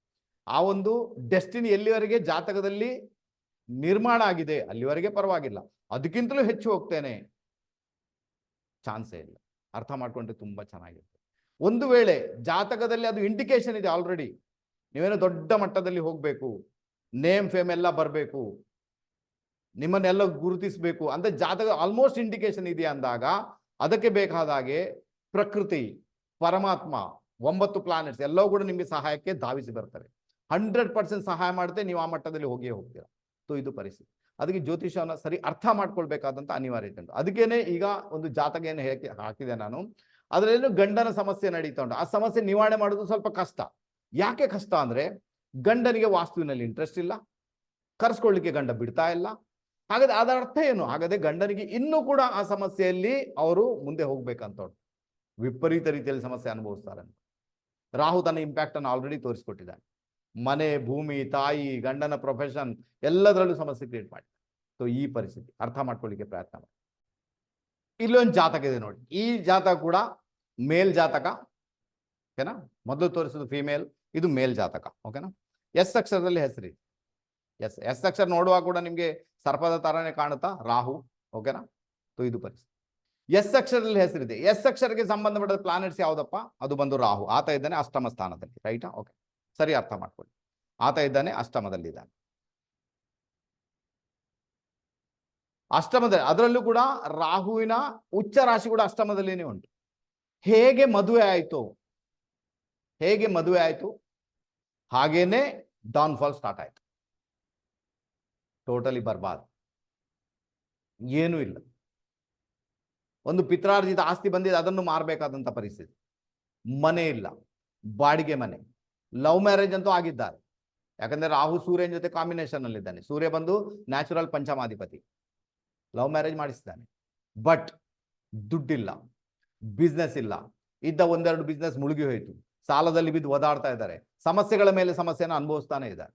ಆ ಒಂದು ಡೆಸ್ಟಿನಿ ಎಲ್ಲಿವರೆಗೆ ಜಾತಕದಲ್ಲಿ ನಿರ್ಮಾಣ ಆಗಿದೆ, ಅಲ್ಲಿವರೆಗೆ ಪರವಾಗಿಲ್ಲ. ಅದಕ್ಕಿಂತಲೂ ಹೆಚ್ಚು ಹೋಗ್ತೇನೆ. ಚಾನ್ಸೇ ಇಲ್ಲ. ಅರ್ಥ ಮಾಡ್ಕೊಂಡ್ರೆ ತುಂಬಾ ಚೆನ್ನಾಗಿರುತ್ತೆ. ಒಂದು ವೇಳೆ ಜಾತಕದಲ್ಲಿ ಅದು ಇಂಡಿಕೇಶನ್ ಇದೆ ಆಲ್ರೆಡಿ ನೀವೇನೋ ದೊಡ್ಡ ಮಟ್ಟದಲ್ಲಿ ಹೋಗ್ಬೇಕು ನೇಮ್ ಫೇಮ್ ಎಲ್ಲ ಬರಬೇಕು, ನಿಮ್ಮನ್ನೆಲ್ಲ ಗುರುತಿಸಬೇಕು ಅಂತ ಜಾತಕ ಆಲ್ಮೋಸ್ಟ್ ಇಂಡಿಕೇಶನ್ ಇದೆಯಾ ಅಂದಾಗ, ಅದಕ್ಕೆ ಬೇಕಾದ ಹಾಗೆ ಪ್ರಕೃತಿ, ಪರಮಾತ್ಮ, ಒಂಬತ್ತು ಪ್ಲಾನೆಟ್ಸ್ ಎಲ್ಲವೂ ಕೂಡ ನಿಮಗೆ ಸಹಾಯಕ್ಕೆ ಧಾವಿಸಿ ಬರ್ತವೆ ಹಂಡ್ರೆಡ್ ಪರ್ಸೆಂಟ್ ಸಹಾಯ ಮಾಡುತ್ತೆ, ನೀವು ಆ ಮಟ್ಟದಲ್ಲಿ ಹೋಗಿಯೇ ಹೋಗ್ತೀರಾ. ಸೊ ಇದು ಪರಿಸ್ಥಿತಿ. ಅದಕ್ಕೆ ಜ್ಯೋತಿಷವನ್ನ ಸರಿ ಅರ್ಥ ಮಾಡ್ಕೊಳ್ಬೇಕಾದಂತ ಅನಿವಾರ್ಯತೆ ಉಂಟು. ಅದಕ್ಕೇನೆ ಈಗ ಒಂದು ಜಾತಕ ಏನು ಹೇಗೆ ಹಾಕಿದೆ ನಾನು. ಅದರಲ್ಲೇನು ಗಂಡನ ಸಮಸ್ಯೆ ನಡೀತಾ ಉಂಟು. ಆ ಸಮಸ್ಯೆ ನಿವಾರಣೆ ಮಾಡೋದು ಸ್ವಲ್ಪ ಕಷ್ಟ. ಯಾಕೆ ಕಷ್ಟ ಅಂದ್ರೆ ಗಂಡನಿಗೆ ವಾಸ್ತುವಿನಲ್ಲಿ ಇಂಟ್ರೆಸ್ಟ್ ಇಲ್ಲ. ಕರ್ಸ್ಕೊಳ್ಳಿಕ್ಕೆ ಗಂಡ ಬಿಡ್ತಾ ಇಲ್ಲ. ಹಾಗಾದ್ರೆ ಅದರ ಅರ್ಥ ಏನು? ಹಾಗಾದ್ರೆ ಗಂಡನಿಗೆ ಇನ್ನೂ ಕೂಡ ಆ ಸಮಸ್ಯೆಯಲ್ಲಿ ಅವರು ಮುಂದೆ ಹೋಗ್ಬೇಕಂತ ಉಂಟು. ವಿಪರೀತ ರೀತಿಯಲ್ಲಿ ಸಮಸ್ಯೆ ಅನುಭವಿಸ್ತಾರೆ ರಾಹು ತನ್ನ ಇಂಪ್ಯಾಕ್ಟ್ ಅನ್ನು ಆಲ್ರೆಡಿ ತೋರಿಸ್ಕೊಟ್ಟಿದ್ದಾನೆ. ಮನೆ, ಭೂಮಿ, ತಾಯಿ, ಗಂಡನ ಪ್ರೊಫೆಷನ್ ಎಲ್ಲದರಲ್ಲೂ ಸಮಸ್ಯೆ ಕ್ರಿಯೇಟ್ ಮಾಡಿ. ಸೊ ಈ ಪರಿಸ್ಥಿತಿ. ಅರ್ಥ ಮಾಡ್ಕೊಳ್ಳಿಕ್ಕೆ ಪ್ರಯತ್ನ ಮಾಡಿ. ಇಲ್ಲೊಂದು ಜಾತಕ ಇದೆ ನೋಡಿ. ಈ ಜಾತಕ ಕೂಡ ಮೇಲ್ ಜಾತಕ ಓಕೆನಾ ಮೊದಲು ತೋರಿಸೋದು ಫಿಮೇಲ್ ಇದು ಮೇಲ್ ಜಾತಕ ಓಕೆನಾ ಎಸ್ ಅಕ್ಷರದಲ್ಲಿ ಹೆಸರಿ. ಎಸ್ ಎಸ್ ಅಕ್ಷರ ನೋಡುವಾಗ ಕೂಡ ನಿಮಗೆ ಸರ್ಪದ ತರನೇ ಕಾಣುತ್ತಾ? ರಾಹು ಓಕೆನಾ ಸೊ ಇದು ಪರಿಸ್ಥಿತಿ. ಎಸ್ ಅಕ್ಷರದಲ್ಲಿ ಹೆಸರಿದೆ. ಎಸ್ ಅಕ್ಷರಕ್ಕೆ ಸಂಬಂಧಪಟ್ಟ ಪ್ಲಾನೆಟ್ಸ್ ಯಾವುದಪ್ಪ? ಅದು ಬಂದು ರಾಹು. ಆತ ಇದ್ದಾನೆ ಅಷ್ಟಮ ಸ್ಥಾನದಲ್ಲಿ ರೈಟಾ ಓಕೆ ಸರಿ ಅರ್ಥ ಮಾಡ್ಕೊಳ್ಳಿ. ಆತ ಇದ್ದಾನೆ, ಅಷ್ಟಮದಲ್ಲಿದ್ದಾನೆ. ಅಷ್ಟಮದಲ್ಲಿ, ಅದರಲ್ಲೂ ಕೂಡ ರಾಹುವಿನ ಉಚ್ಚ ರಾಶಿ ಕೂಡ ಅಷ್ಟಮದಲ್ಲಿನೇ ಉಂಟು. ಹೇಗೆ ಮದುವೆ ಆಯಿತು? ಹೇಗೆ ಮದುವೆ ಆಯಿತು? ಹಾಗೇನೆ ಡೌನ್ಫಾಲ್ ಸ್ಟಾರ್ಟ್ ಆಯ್ತು. ಟೋಟಲಿ ಬರ್ಬಾದ್ ಏನೂ ಇಲ್ಲ. ಒಂದು ಪಿತ್ರಾರ್ಜಿತ ಆಸ್ತಿ ಬಂದಿದೆ, ಅದನ್ನು ಮಾರಬೇಕಾದಂತ ಪರಿಸ್ಥಿತಿ. ಮನೆ ಇಲ್ಲ. ಬಾಡಿಗೆ ಮನೆ. ಲವ್ ಮ್ಯಾರೇಜ್ ಅಂತೂ ಆಗಿದ್ದಾರೆ. ಯಾಕಂದ್ರೆ ರಾಹು ಸೂರ್ಯನ ಜೊತೆ ಕಾಂಬಿನೇಷನ್ ಅಲ್ಲಿ ಇದ್ದಾನೆ. ಸೂರ್ಯ ಬಂದು ನ್ಯಾಚುರಲ್ ಪಂಚಮಾಧಿಪತಿ. ಲವ್ ಮ್ಯಾರೇಜ್ ಮಾಡಿಸಿದ್ದಾನೆ ಬಟ್ ದುಡ್ಡಿಲ್ಲ ಬಿಸ್ನೆಸ್ ಇಲ್ಲ. ಇದ್ದ ಒಂದೆರಡು ಬಿಸ್ನೆಸ್ ಮುಳುಗಿ ಹೋಯಿತು. ಸಾಲದಲ್ಲಿ ಬಿದ್ದು ಒದಾಡ್ತಾ ಇದ್ದಾರೆ. ಸಮಸ್ಯೆಗಳ ಮೇಲೆ ಸಮಸ್ಯೆನ ಅನುಭವಿಸ್ತಾನೆ ಇದ್ದಾರೆ.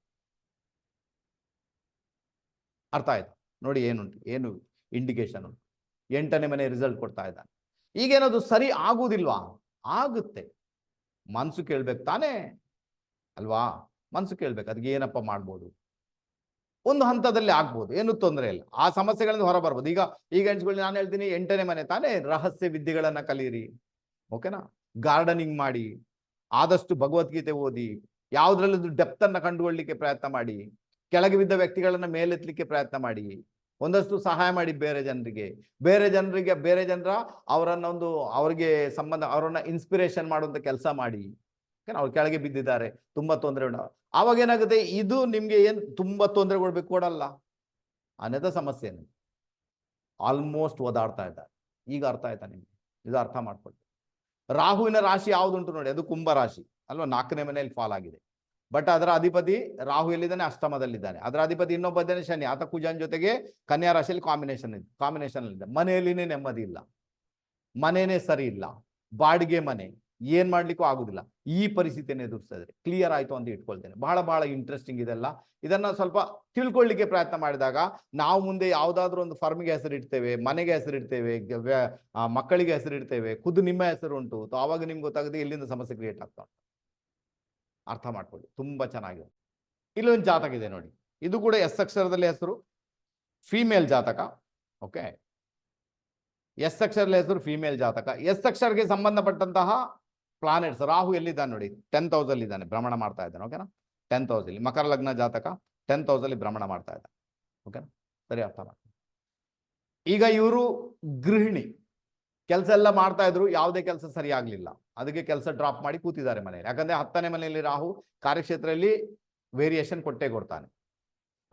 ಅರ್ಥ ಆಯ್ತು? ನೋಡಿ ಏನುಂಟು ಏನು ಇಂಡಿಕೇಶನ್ ಉಂಟು. ಎಂಟನೇ ಮನೆ ರಿಸಲ್ಟ್ ಕೊಡ್ತಾ ಇದ್ದಾನೆ. ಈಗೇನದು ಸರಿ ಆಗುವುದಿಲ್ವಾ ಆಗುತ್ತೆ. ಮನ್ಸು ಕೇಳ್ಬೇಕು ತಾನೇ. ಅಲ್ವಾ? ಮನಸ್ಸು ಕೇಳ್ಬೇಕು, ಅದಕ್ಕೆ ಏನಪ್ಪ ಮಾಡ್ಬೋದು? ಒಂದು ಹಂತದಲ್ಲಿ ಆಗ್ಬೋದು, ಏನು ತೊಂದರೆ ಇಲ್ಲ. ಆ ಸಮಸ್ಯೆಗಳಿಂದ ಹೊರ ಬರ್ಬೋದು ಈಗ ಈಗ ಎಣಿಸ್ಕೊಳ್ಳಿ, ನಾನು ಹೇಳ್ತೀನಿ, ಎಂಟನೇ ಮನೆ ತಾನೇ ರಹಸ್ಯ ವಿದ್ಯೆಗಳನ್ನ ಕಲೀರಿ. ಓಕೆನಾ? ಗಾರ್ಡನಿಂಗ್ ಮಾಡಿ, ಆದಷ್ಟು ಭಗವದ್ಗೀತೆ ಓದಿ, ಯಾವ್ದ್ರಲ್ಲೂ ಡೆಪ್ತ್ ಅನ್ನ ಕಂಡುಕೊಳ್ಳಿಕ್ಕೆ ಪ್ರಯತ್ನ ಮಾಡಿ, ಕೆಳಗೆ ಬಿದ್ದ ವ್ಯಕ್ತಿಗಳನ್ನ ಮೇಲೆತ್ತಲಿಕ್ಕೆ ಪ್ರಯತ್ನ ಮಾಡಿ, ಒಂದಷ್ಟು ಸಹಾಯ ಮಾಡಿ ಬೇರೆ ಜನರಿಗೆ. ಬೇರೆ ಜನರಿಗೆ, ಬೇರೆ ಜನರ ಅವರನ್ನ ಒಂದು, ಅವರಿಗೆ ಸಂಬಂಧ, ಅವರನ್ನ ಇನ್ಸ್ಪಿರೇಷನ್ ಮಾಡುವಂತ ಕೆಲಸ ಮಾಡಿ. ಅವ್ರು ಕೆಳಗೆ ಬಿದ್ದಿದ್ದಾರೆ. ತುಂಬಾ ತೊಂದರೆ ಆವಾಗ ಏನಾಗುತ್ತೆ? ಇದು ನಿಮ್ಗೆ ಏನ್ ತುಂಬಾ ತೊಂದರೆ ಕೊಡ್ಬೇಕು? ಕೊಡಲ್ಲ. ಅನ್ನೋದ ಸಮಸ್ಯೆ ಆಲ್ಮೋಸ್ಟ್ ಓದಾಡ್ತಾ ಇದ್ದಾರೆ. ಈಗ ಅರ್ಥ ಆಯ್ತಾ ನಿಮ್ಗೆ? ಇದು ಅರ್ಥ ಮಾಡ್ಕೊಳ್ಳಿ ರಾಹುವಿನ ರಾಶಿ ಯಾವ್ದುಂಟು ನೋಡಿ, ಅದು ಕುಂಭ ರಾಶಿ. ಅಲ್ವಾ? ನಾಲ್ಕನೇ ಮನೆಯಲ್ಲಿ ಫಾಲ್ ಆಗಿದೆ. ಬಟ್ ಅದರ ಅಧಿಪತಿ ರಾಹು ಎಲ್ಲಿದ್ದಾನೆ? ಅಷ್ಟಮದಲ್ಲಿದ್ದಾನೆ. ಅದರ ಅಧಿಪತಿ ಇನ್ನೊಬ್ಬ ಇದ್ದಾನೆ ಶನಿ. ಆತ ಕುಜಾನ್ ಜೊತೆಗೆ ಕನ್ಯಾ ರಾಶಿಯಲ್ಲಿ ಕಾಂಬಿನೇಷನ್ ಇದೆ. ಕಾಂಬಿನೇಷನ್ ಇದೆ ಮನೆಯಲ್ಲಿನೇ ನೆಮ್ಮದಿ ಇಲ್ಲ. ಮನೆನೇ ಸರಿ ಇಲ್ಲ. ಬಾಡಿಗೆ ಮನೆ. ಏನ್ ಮಾಡ್ಲಿಕ್ಕೂ ಆಗುದಿಲ್ಲ. ಈ ಪರಿಸ್ಥಿತಿಯನ್ನು ಎದುರಿಸ್ತಾ ಕ್ಲಿಯರ್ ಆಯ್ತು ಅಂತ ಇಟ್ಕೊಳ್ತೇನೆ. ಬಹಳ ಬಹಳ ಇಂಟ್ರೆಸ್ಟಿಂಗ್ ಇದೆಲ್ಲ. ಇದನ್ನ ಸ್ವಲ್ಪ ತಿಳ್ಕೊಳ್ಳಿಕ್ಕೆ ಪ್ರಯತ್ನ ಮಾಡಿದಾಗ ನಾವು ಮುಂದೆ ಯಾವ್ದಾದ್ರು ಒಂದು ಫರ್ಮ್ಗೆ ಹೆಸರಿಡ್ತೇವೆ ಮನೆಗೆ ಹೆಸರಿಡ್ತೇವೆ ಮಕ್ಕಳಿಗೆ ಹೆಸರಿಡ್ತೇವೆ ಖುದ್ದು ನಿಮ್ಮ ಹೆಸರು ಉಂಟು. ಆವಾಗ ನಿಮ್ಗೆ ಗೊತ್ತಾಗುತ್ತೆ ಎಲ್ಲಿಂದ ಸಮಸ್ಯೆ ಕ್ರಿಯೇಟ್ ಆಗ್ತಾ ಉಂಟು. ಅರ್ಥ ಮಾಡ್ಕೊಳ್ಳಿ. ತುಂಬಾ ಚೆನ್ನಾಗಿದೆ. ಇಲ್ಲೊಂದು ಜಾತಕ ಇದೆ ನೋಡಿ. ಇದು ಕೂಡ ಎಸ್ ಅಕ್ಷರದಲ್ಲಿ ಹೆಸರು ಫೀಮೇಲ್ ಜಾತಕ. ಓಕೆ ಎಸ್ ಅಕ್ಷರದಲ್ಲಿ ಹೆಸರು ಫೀಮೇಲ್ ಜಾತಕ. ಎಸ್ ಅಕ್ಷರಕ್ಕೆ ಸಂಬಂಧಪಟ್ಟಂತಹ ಪ್ಲಾನೆಟ್ಸ್ ರಾಹು ಎಲ್ಲಿದ್ದಾನೆ ನೋಡಿ? ಟೆನ್ ತೌಸಂಡ್ ಇದ್ದಾನೆ, ಭ್ರಮಣ ಮಾಡ್ತಾ ಇದ್ದಾನೆ ಓಕೆನಾ ಟೆನ್ ತೌಸಂಡ್ ಮಕರ ಲಗ್ನ ಜಾತಕ ಟೆನ್ ತೌಸಂಡ್ ಭ್ರಮಣ ಮಾಡ್ತಾ ಇದ್ದಾನೆ ಓಕೆನಾ ಸರಿ ಅರ್ಥ ಈಗ ಇವರು ಗೃಹಿಣಿ. ಕೆಲಸ ಎಲ್ಲ ಮಾಡ್ತಾ ಇದ್ರು, ಯಾವುದೇ ಕೆಲಸ ಸರಿ ಆಗ್ಲಿಲ್ಲ. ಅದಕ್ಕೆ ಕೆಲಸ ಡ್ರಾಪ್ ಮಾಡಿ ಕೂತಿದ್ದಾರೆ ಮನೆಯಲ್ಲಿ. ಯಾಕಂದ್ರೆ ಹತ್ತನೇ ಮನೆಯಲ್ಲಿ ರಾಹು ಕಾರ್ಯಕ್ಷೇತ್ರದಲ್ಲಿ ವೇರಿಯೇಷನ್ ಕೊಟ್ಟೇ ಕೊಡ್ತಾನೆ.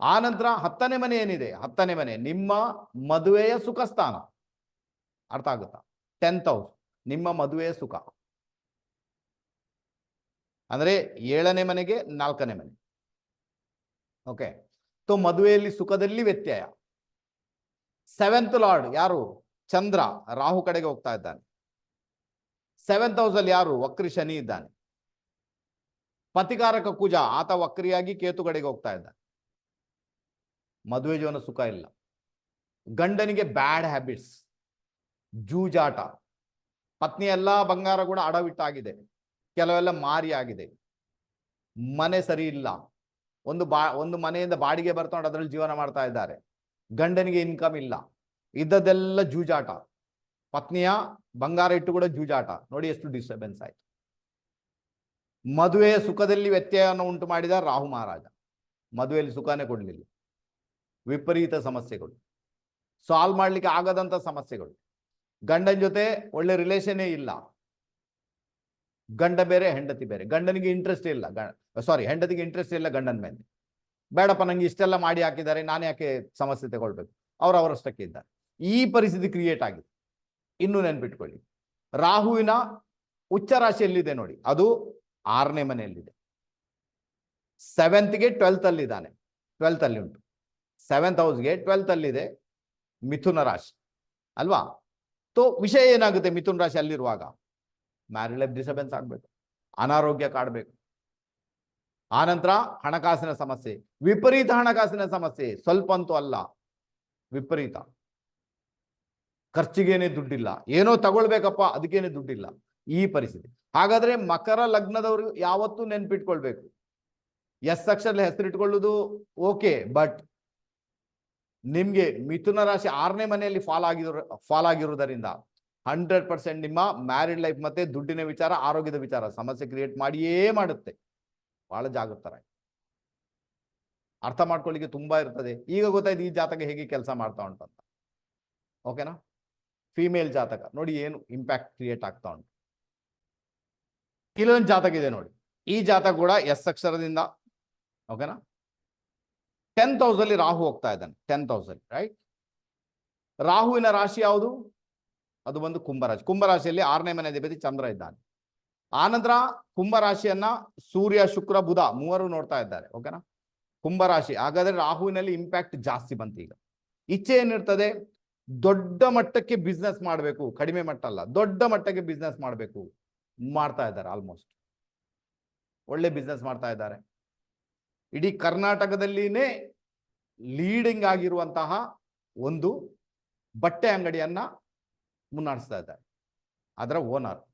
ಆ ನಂತರ ಹತ್ತನೇ ಮನೆ ಏನಿದೆ? ಹತ್ತನೇ ಮನೆ, ನಿಮ್ಮ ಮದುವೆಯ ಸುಖ ಸ್ಥಾನ ಅರ್ಥ ಆಗುತ್ತಾ? ಟೆಂತ್ ಹೌಸ್ ನಿಮ್ಮ ಮದುವೆಯ ಸುಖ. ಅಂದ್ರೆ ಏಳನೇ ಮನೆಗೆ ನಾಲ್ಕನೇ ಮನೆ. ಓಕೆ ಸೊ ಮದುವೆಯಲ್ಲಿ ಸುಖದಲ್ಲಿ ವ್ಯತ್ಯಯ. ಸೆವೆಂತ್ ಲಾರ್ಡ್ ಯಾರು? ಚಂದ್ರ, ರಾಹು ಕಡೆಗೆ ಹೋಗ್ತಾ ಇದ್ದಾನೆ. ಸೆವೆಂತ್ ಹೌಸ್ ಅಲ್ಲಿ ಯಾರು? ವಕ್ರಿ ಶನಿ ಇದ್ದಾನೆ. ಪತಿಕಾರಕ ಕುಜ, ಆತ ವಕ್ರಿಯಾಗಿ ಕೇತು ಕಡೆಗೆ ಹೋಗ್ತಾ ಇದ್ದಾನೆ. ಮದುವೆ ಜೀವನ ಸುಖ ಇಲ್ಲ. ಗಂಡನಿಗೆ ಬ್ಯಾಡ್ ಹ್ಯಾಬಿಟ್ಸ್ ಜೂಜಾಟ. ಪತ್ನಿ ಎಲ್ಲಾ ಬಂಗಾರ ಕೂಡ ಅಡವಿಟ್ಟಾಗಿದೆ. ಕೆಲವೆಲ್ಲ ಮಾರಿ ಆಗಿದೆ. ಮನೆ ಸರಿ ಇಲ್ಲ. ಒಂದು ಬಾ, ಒಂದು ಮನೆಯಿಂದ ಬಾಡಿಗೆ ಬರ್ಕೊಂಡು ಅದರಲ್ಲಿ ಜೀವನ ಮಾಡ್ತಾ ಇದ್ದಾರೆ. ಗಂಡನಿಗೆ ಇನ್ಕಮ್ ಇಲ್ಲ. ಇದ್ದದ್ದೆಲ್ಲ ಜೂಜಾಟ. ಪತ್ನಿಯ ಬಂಗಾರ ಇಟ್ಟು ಕೂಡ ಜೂಜಾಟ. ನೋಡಿ ಎಷ್ಟು ಡಿಸ್ಟರ್ಬೆನ್ಸ್ ಆಯ್ತು. ಮದುವೆಯ ಸುಖದಲ್ಲಿ ವ್ಯತ್ಯಯವನ್ನು ಉಂಟು ಮಾಡಿದ ರಾಹು ಮಹಾರಾಜ. ಮದುವೆಯಲ್ಲಿ ಸುಖನೇ ಕೊಡಲಿಲ್ಲ. ವಿಪರೀತ ಸಮಸ್ಯೆಗಳು. ಸಾಲ್ವ್ ಮಾಡ್ಲಿಕ್ಕೆ ಆಗದಂತ ಸಮಸ್ಯೆಗಳು. ಗಂಡನ ಜೊತೆ ಒಳ್ಳೆ ರಿಲೇಷನ್ನೇ ಇಲ್ಲ. ಗಂಡ ಬೇರೆ, ಹೆಂಡತಿ ಬೇರೆ. ಗಂಡನಿಗೆ ಇಂಟ್ರೆಸ್ಟ್ ಇಲ್ಲ. ಸಾರಿ ಹೆಂಡತಿಗೆ ಇಂಟ್ರೆಸ್ಟ್ ಇಲ್ಲ ಗಂಡನ ಮೇಲೆ. ಬೇಡಪ್ಪ, ನಂಗೆ ಇಷ್ಟೆಲ್ಲ ಮಾಡಿ ಹಾಕಿದ್ದಾರೆ, ನಾನು ಯಾಕೆ ಸಮಸ್ಯೆ ತಗೊಳ್ಬೇಕು? ಅವ್ರು ಅವರಷ್ಟಕ್ಕೆ ಇದ್ದಾರೆ. ಈ ಪರಿಸ್ಥಿತಿ ಕ್ರಿಯೇಟ್ ಆಗಿದೆ. ಇನ್ನು ನೆನ್ಪಿಟ್ಕೊಳ್ಳಿ. ರಾಹುವಿನ ಉಚ್ಚ ರಾಶಿಯಲ್ಲಿದೆ ನೋಡಿ. ಅದು ಆರನೇ ಮನೆಯಲ್ಲಿದೆ. ಸೆವೆಂತ್ಗೆ ಟ್ವೆಲ್ತ್ ಅಲ್ಲಿ ಇದ್ದಾನೆ ಟ್ವೆಲ್ತ್ ಅಲ್ಲಿ ಉಂಟು. ಸೆವೆಂತ್ ಹೌಸ್ಗೆ ಟ್ವೆಲ್ತ್ ಅಲ್ಲಿದೆ ಮಿಥುನ ರಾಶಿ. ಅಲ್ವಾ? ತೋ, ವಿಷಯ ಏನಾಗುತ್ತೆ ಮಿಥುನ ರಾಶಿ ಅಲ್ಲಿರುವಾಗ ಮ್ಯಾರಿಡ್ ಲೈಫ್ ಡಿಸ್ಟರ್ಬೆನ್ಸ್ ಆಗ್ಬೇಕು. ಅನಾರೋಗ್ಯ ಕಾಡ್ಬೇಕು. ಆನಂತರ ಹಣಕಾಸಿನ ಸಮಸ್ಯೆ. ವಿಪರೀತ ಹಣಕಾಸಿನ ಸಮಸ್ಯೆ. ಸ್ವಲ್ಪ ಅಂತೂ ಅಲ್ಲ. ವಿಪರೀತ. ಖರ್ಚಿಗೇನೆ ದುಡ್ಡಿಲ್ಲ. ಏನೋ ತಗೊಳ್ಬೇಕಪ್ಪ, ಅದಕ್ಕೇನೆ ದುಡ್ಡಿಲ್ಲ. ಈ ಪರಿಸ್ಥಿತಿ. ಹಾಗಾದ್ರೆ ಮಕರ ಲಗ್ನದವರು ಯಾವತ್ತೂ ನೆನ್ಪಿಟ್ಕೊಳ್ಬೇಕು. ಎಸ್ ಅಕ್ಷರ ಹೆಸರಿಟ್ಕೊಳ್ಳುವುದು ಓಕೆ, ಬಟ್ ನಿಮ್ಗೆ ಮಿಥುನ ರಾಶಿ ಆರನೇ ಮನೆಯಲ್ಲಿ ಫಾಲ್ ಆಗಿರೋ ಫಾಲ್ ಆಗಿರುವುದರಿಂದ ಹಂಡ್ರೆಡ್ ಪರ್ಸೆಂಟ್ ನಿಮ್ಮ ಮ್ಯಾರಿಡ್ ಲೈಫ್ ಮತ್ತೆ ದುಡ್ಡಿನ ವಿಚಾರ, ಆರೋಗ್ಯದ ವಿಚಾರ ಸಮಸ್ಯೆ ಕ್ರಿಯೇಟ್ ಮಾಡಿಯೇ ಮಾಡುತ್ತೆ. ಬಹಳ ಜಾಗೃತರ. ಅರ್ಥ ಮಾಡ್ಕೊಳ್ಳಿಕ್ಕೆ ತುಂಬಾ ಇರ್ತದೆ. ಈಗ ಗೊತ್ತಾಯ್ತು ಈ ಜಾತಕ ಹೇಗೆ ಕೆಲಸ ಮಾಡ್ತಾ ಉಂಟಂತ ಓಕೆನಾ ಫಿಮೇಲ್ ಜಾತಕ. ನೋಡಿ ಏನು ಇಂಪ್ಯಾಕ್ಟ್ ಕ್ರಿಯೇಟ್ ಆಗ್ತಾ ಉಂಟು. ಇಲ್ಲೊಂದು ಜಾತಕ ಇದೆ ನೋಡಿ. ಈ ಜಾತಕ ಕೂಡ ಎಸ್ ಅಕ್ಷರದಿಂದ ಓಕೆನಾ ಟೆನ್ ಅಲ್ಲಿ ರಾಹು ಹೋಗ್ತಾ ಇದ್ದಾನೆ. ಟೆನ್ ಹೌಸ್ ರೈಟ್ ರಾಹುವಿನ ರಾಶಿ ಯಾವುದು? ಅದು ಬಂದು ಕುಂಭರಾಶಿ. ಕುಂಭರಾಶಿಯಲ್ಲಿ ಆರನೇ ಮನೆ ಅಧಿಪತಿ ಚಂದ್ರ ಇದ್ದಾನೆ. ಆನಂತರ ಕುಂಭರಾಶಿಯನ್ನ ಸೂರ್ಯ, ಶುಕ್ರ, ಬುಧ ಮೂವರು ನೋಡ್ತಾ ಇದ್ದಾರೆ ಓಕೆನಾ ಕುಂಭರಾಶಿ. ಹಾಗಾದ್ರೆ ರಾಹುವಿನಲ್ಲಿ ಇಂಪ್ಯಾಕ್ಟ್ ಜಾಸ್ತಿ ಬಂತು ಈಗ. ಇಚ್ಛೆ ಏನಿರ್ತದೆ? ದೊಡ್ಡ ಮಟ್ಟಕ್ಕೆ ಬಿಸ್ನೆಸ್ ಮಾಡಬೇಕು, ಕಡಿಮೆ ಮಟ್ಟ ಅಲ್ಲ ದೊಡ್ಡ ಮಟ್ಟಕ್ಕೆ ಬಿಸ್ನೆಸ್ ಮಾಡಬೇಕು ಮಾಡ್ತಾ ಇದ್ದಾರೆ ಆಲ್ಮೋಸ್ಟ್ ಒಳ್ಳೆ ಬಿಸ್ನೆಸ್ ಮಾಡ್ತಾ ಇದ್ದಾರೆ. ಇಡೀ ಕರ್ನಾಟಕದಲ್ಲಿನೇ ಲೀಡಿಂಗ್ ಆಗಿರುವಂತಹ ಒಂದು ಬಟ್ಟೆ ಅಂಗಡಿಯನ್ನ ಮುನ್ನಡೆಸ್ತಾ ಇದ್ದಾರೆ. ಅದರ ಓನರ್.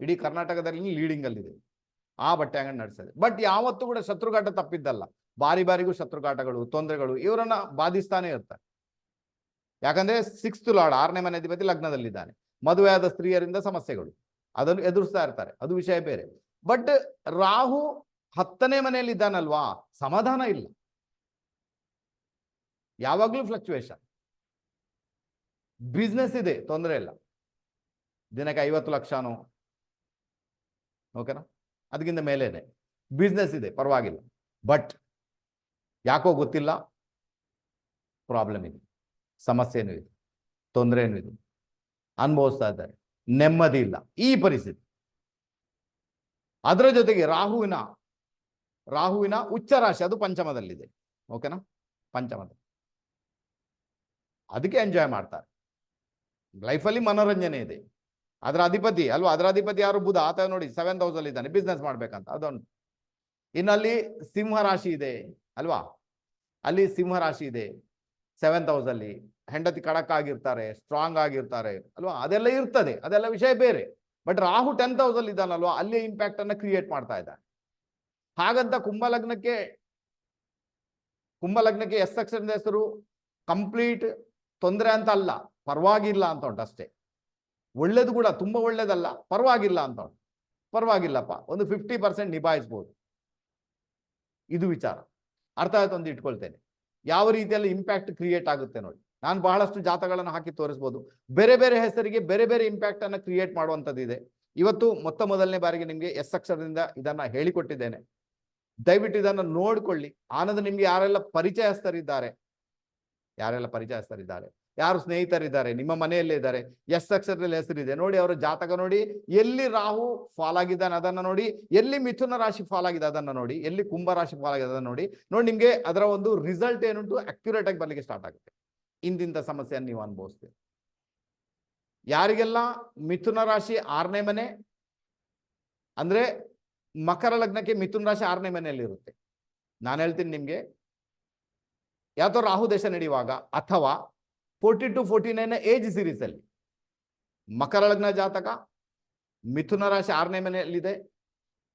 ಇಡೀ ಕರ್ನಾಟಕದಲ್ಲಿ ಲೀಡಿಂಗ್ ಅಲ್ಲಿದೆ. ಆ ಬಟ್ಟೆ ಅಂಗಡಿ ನಡೆಸ್ತದೆ ಬಟ್ ಯಾವತ್ತೂ ಕೂಡ ಶತ್ರುಘಾಟ ತಪ್ಪಿದ್ದಲ್ಲ. ಬಾರಿ ಬಾರಿಗೂ ಶತ್ರುಘಾಟಗಳು ತೊಂದರೆಗಳು, ಇವರನ್ನ ಬಾಧಿಸ್ತಾನೆ ಇರ್ತಾರೆ. ಯಾಕಂದ್ರೆ ಸಿಕ್ಸ್ತ್ ಲಾರ್ಡ್ ಆರನೇ ಮನೆ ಅಧಿಪತಿ ಲಗ್ನದಲ್ಲಿದ್ದಾನೆ. ಮದುವೆಯಾದ ಸ್ತ್ರೀಯರಿಂದ ಸಮಸ್ಯೆಗಳು. ಅದನ್ನು ಎದುರಿಸ್ತಾ ಇರ್ತಾರೆ. ಅದು ವಿಷಯ ಬೇರೆ. ಬಟ್ ರಾಹು ಹತ್ತನೇ ಮನೆಯಲ್ಲಿ ಇದ್ದಾನಲ್ವಾ ಸಮಾಧಾನ ಇಲ್ಲ. ಯಾವಾಗ್ಲೂ ಫ್ಲಕ್ಚುಯೇಷನ್ ಬಿಸ್ನೆಸ್ ಇದೆ, ತೊಂದರೆ ಇಲ್ಲ. ದಿನಕ್ಕೆ ಐವತ್ತು ಲಕ್ಷನೋ? ಓಕೆನಾ ಅದಕ್ಕಿಂತ ಮೇಲೇನೆ ಬಿಸ್ನೆಸ್ ಇದೆ. ಪರವಾಗಿಲ್ಲ. ಬಟ್ ಯಾಕೋ ಗೊತ್ತಿಲ್ಲ? ಪ್ರಾಬ್ಲಮ್ ಇದೆ. ಸಮಸ್ಯೆನೂ ಇದೆ. ತೊಂದರೆನೂ ಇದೆ. ಅನುಭವಿಸ್ತಾ ಇದ್ದಾರೆ. ನೆಮ್ಮದಿ ಇಲ್ಲ. ಈ ಪರಿಸ್ಥಿತಿ. ಅದರ ಜೊತೆಗೆ ರಾಹುವಿನ ರಾಹುವಿನ ಉಚ್ಚ ರಾಶಿ ಅದು ಪಂಚಮದಲ್ಲಿದೆ. ಓಕೆನಾ ಪಂಚಮದಲ್ಲಿ ಅದಕ್ಕೆ ಎಂಜಾಯ್ ಮಾಡ್ತಾರೆ. ಲೈಫಲ್ಲಿ ಮನೋರಂಜನೆ ಇದೆ. ಅದರ ಅಧಿಪತಿ, ಅಲ್ವಾ? ಅದರ ಅಧಿಪತಿ ಯಾರು? ಬುಧ. ಆತ ನೋಡಿ ಸೆವೆನ್ ಹೌಸಲ್ಲಿ ಇದ್ದಾನೆ. ಬಿಸ್ನೆಸ್ ಮಾಡ್ಬೇಕಂತ. ಅದೊಂದು. ಇನ್ನಲ್ಲಿ ಸಿಂಹ ರಾಶಿ ಇದೆ, ಅಲ್ವಾ? ಅಲ್ಲಿ ಸಿಂಹ ರಾಶಿ ಇದೆ. ಸೆವೆಂತ್ ಅಲ್ಲಿ. ಹೆಂಡತಿ ಕಡಕ್ ಆಗಿರ್ತಾರೆ ಸ್ಟ್ರಾಂಗ್ ಆಗಿರ್ತಾರೆ, ಅಲ್ವಾ? ಅದೆಲ್ಲ ಇರ್ತದೆ. ಅದೆಲ್ಲ ವಿಷಯ ಬೇರೆ. ಬಟ್ ರಾಹು ಟೆನ್ ಹೌಸಲ್ಲಿ ಇದ್ದಾನಲ್ವಾ? ಅಲ್ಲಿ ಇಂಪ್ಯಾಕ್ಟ್ ಅನ್ನ ಕ್ರಿಯೇಟ್ ಮಾಡ್ತಾ ಇದ್ದಾನೆ. ಹಾಗಂತ ಕುಂಭ ಲಗ್ನಕ್ಕೆ ಕುಂಭ ಲಗ್ನಕ್ಕೆ ಎಸ್ ಅಕ್ಷರದ ಹೆಸರು ಕಂಪ್ಲೀಟ್ ತೊಂದರೆ ಅಂತ ಅಲ್ಲ. ಪರವಾಗಿಲ್ಲ ಅಂತ ಉಂಟು ಅಷ್ಟೇ. ಒಳ್ಳೇದು ಕೂಡ ತುಂಬಾ ಒಳ್ಳೇದಲ್ಲ, ಪರವಾಗಿಲ್ಲ ಅಂತ ಉಂಟು ಪರವಾಗಿಲ್ಲಪ್ಪ, ಒಂದು ಫಿಫ್ಟಿ ಪರ್ಸೆಂಟ್ ನಿಭಾಯಿಸ್ಬೋದು. ಇದು ವಿಚಾರ. ಅರ್ಥ ಆಯ್ತು ಒಂದು ಇಟ್ಕೊಳ್ತೇನೆ. ಯಾವ ರೀತಿಯಲ್ಲಿ ಇಂಪ್ಯಾಕ್ಟ್ ಕ್ರಿಯೇಟ್ ಆಗುತ್ತೆ ನೋಡಿ. ನಾನು ಬಹಳಷ್ಟು ಜಾತಗಳನ್ನು ಹಾಕಿ ತೋರಿಸ್ಬೋದು. ಬೇರೆ ಬೇರೆ ಹೆಸರಿಗೆ ಬೇರೆ ಬೇರೆ ಇಂಪ್ಯಾಕ್ಟ್ ಅನ್ನು ಕ್ರಿಯೇಟ್ ಮಾಡುವಂಥದ್ದು ಇದೆ. ಇವತ್ತು ಮೊತ್ತ ಮೊದಲನೇ ಬಾರಿಗೆ ನಿಮಗೆ ಎಸ್ ಅಕ್ಷರದಿಂದ ಇದನ್ನ ಹೇಳಿಕೊಟ್ಟಿದ್ದೇನೆ. ದಯವಿಟ್ಟು ಇದನ್ನು ನೋಡ್ಕೊಳ್ಳಿ. ಆನಂದ ನಿಮ್ಗೆ ಯಾರೆಲ್ಲ ಪರಿಚಯಸ್ಥರಿದ್ದಾರೆ? ಯಾರೆಲ್ಲ ಪರಿಚಯಸ್ಥರಿದ್ದಾರೆ? ಯಾರು ಸ್ನೇಹಿತರಿದ್ದಾರೆ? ನಿಮ್ಮ ಮನೆಯಲ್ಲೇ ಇದ್ದಾರೆ. ಎಸ್ ಅಕ್ಷರದಲ್ಲಿ ಹೆಸರಿದೆ. ನೋಡಿ ಅವರ ಜಾತಕ ನೋಡಿ. ಎಲ್ಲಿ ರಾಹು ಫಾಲ್ ಆಗಿದ್ದಾನೆ ಅದನ್ನ ನೋಡಿ. ಎಲ್ಲಿ ಮಿಥುನ ರಾಶಿ ಫಾಲ್ ಆಗಿದೆ ಅದನ್ನ ನೋಡಿ. ಎಲ್ಲಿ ಕುಂಭ ರಾಶಿ ಫಾಲ್ ಆಗಿದೆ ಅದನ್ನ ನೋಡಿ. ನೋಡಿ ನಿಮಗೆ ಅದರ ಒಂದು ರಿಸಲ್ಟ್ ಏನುಂಟು? ಅಕ್ಯುರೇಟ್ ಆಗಿ ಬರ್ಲಿಕ್ಕೆ ಸ್ಟಾರ್ಟ್ ಆಗುತ್ತೆ. ಇಂದಿಂದ ಸಮಸ್ಯೆಯನ್ನು ನೀವು ಅನುಭವಿಸ್ತೀರಿ. ಯಾರಿಗೆಲ್ಲ ಮಿಥುನ ರಾಶಿ ಆರನೇ ಮನೆ? ಅಂದ್ರೆ ಮಕರ ಲಗ್ನಕ್ಕೆ ಮಿಥುನ ರಾಶಿ ಆರನೇ ಮನೆಯಲ್ಲಿ ಇರುತ್ತೆ. ನಾನು ಹೇಳ್ತೀನಿ ನಿಮ್ಗೆ. ಯಾವ್ದೋ ರಾಹು ದೇಶ ನಡೆಯುವಾಗ ಅಥವಾ forty to forty nine age series ಅಲ್ಲಿ. ಮಕರ ಲಗ್ನ ಜಾತಕ, ಮಿಥುನ ರಾಶಿ ಆರನೇ ಮನೆಯಲ್ಲಿದೆ.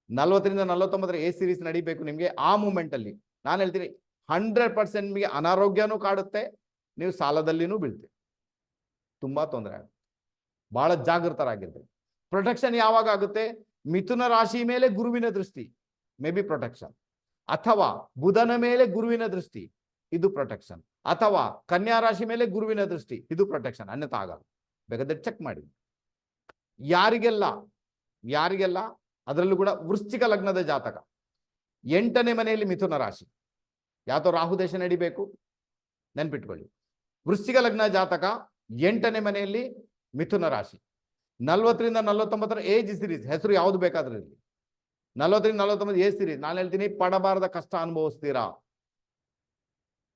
ನಲ್ವತ್ತರಿಂದ ನಲವತ್ತೊಂಬತ್ತರ ಏಜ್ ಸೀರೀಸ್ ನಡಿಬೇಕು ನಿಮಗೆ ಆ ಮೂಮೆಂಟ್ ಅಲ್ಲಿ. ನಾನು ಹೇಳ್ತೀನಿ ಹಂಡ್ರೆಡ್ ಪರ್ಸೆಂಟ್ ನಿಮಗೆ ಅನಾರೋಗ್ಯನೂ ಕಾಡುತ್ತೆ, ನೀವು ಸಾಲದಲ್ಲಿನೂ ಬೀಳ್ತೀರಿ. ತುಂಬಾ ತೊಂದರೆ ಆಗುತ್ತೆ. ಬಹಳ ಜಾಗೃತರಾಗಿರ್ಬೇಕು. ಪ್ರೊಟೆಕ್ಷನ್ ಯಾವಾಗ ಆಗುತ್ತೆ? ಮಿಥುನ ರಾಶಿ ಮೇಲೆ ಗುರುವಿನ ದೃಷ್ಟಿ. ಮೇ ಬಿ ಪ್ರೊಟೆಕ್ಷನ್ ಅಥವಾ ಬುಧನ ಮೇಲೆ ಗುರುವಿನ ದೃಷ್ಟಿ. ಇದು ಪ್ರೊಟೆಕ್ಷನ್ ಅಥವಾ ಕನ್ಯಾ ರಾಶಿ ಮೇಲೆ ಗುರುವಿನ ದೃಷ್ಟಿ, ಇದು ಪ್ರೊಟೆಕ್ಷನ್ ಅನ್ಯತಾ ಆಗಲ್ಲ. ಬೇಕಾದ್ರೆ ಚೆಕ್ ಮಾಡಿ. ಯಾರಿಗೆಲ್ಲ ಯಾರಿಗೆಲ್ಲ, ಅದರಲ್ಲೂ ಕೂಡ ವೃಶ್ಚಿಕ ಲಗ್ನದ ಜಾತಕ. ಎಂಟನೇ ಮನೆಯಲ್ಲಿ ಮಿಥುನ ರಾಶಿ. ಯಾತೋ ರಾಹು ದೇಶ ನಡಿಬೇಕು, ನೆನ್ಪಿಟ್ಕೊಳ್ಳಿ. ವೃಶ್ಚಿಕ ಲಗ್ನ ಜಾತಕ ಎಂಟನೇ ಮನೆಯಲ್ಲಿ ಮಿಥುನ ರಾಶಿ. ನಲ್ವತ್ತರಿಂದ ನಲ್ವತ್ತೊಂಬತ್ತರ ಏಜ್ ಸಿರೀಸ್ ಹೆಸರು ಯಾವ್ದು ಬೇಕಾದ್ರೆ ಇರಲಿ ನಲವತ್ತರಿಂದ ನಲವತ್ತೊಂಬತ್ತು ಏಜ್ ಸಿರೀಸ್ ನಾನು ಹೇಳ್ತೀನಿ, ಪಡಬಾರದ ಕಷ್ಟ ಅನುಭವಿಸ್ತೀರಾ?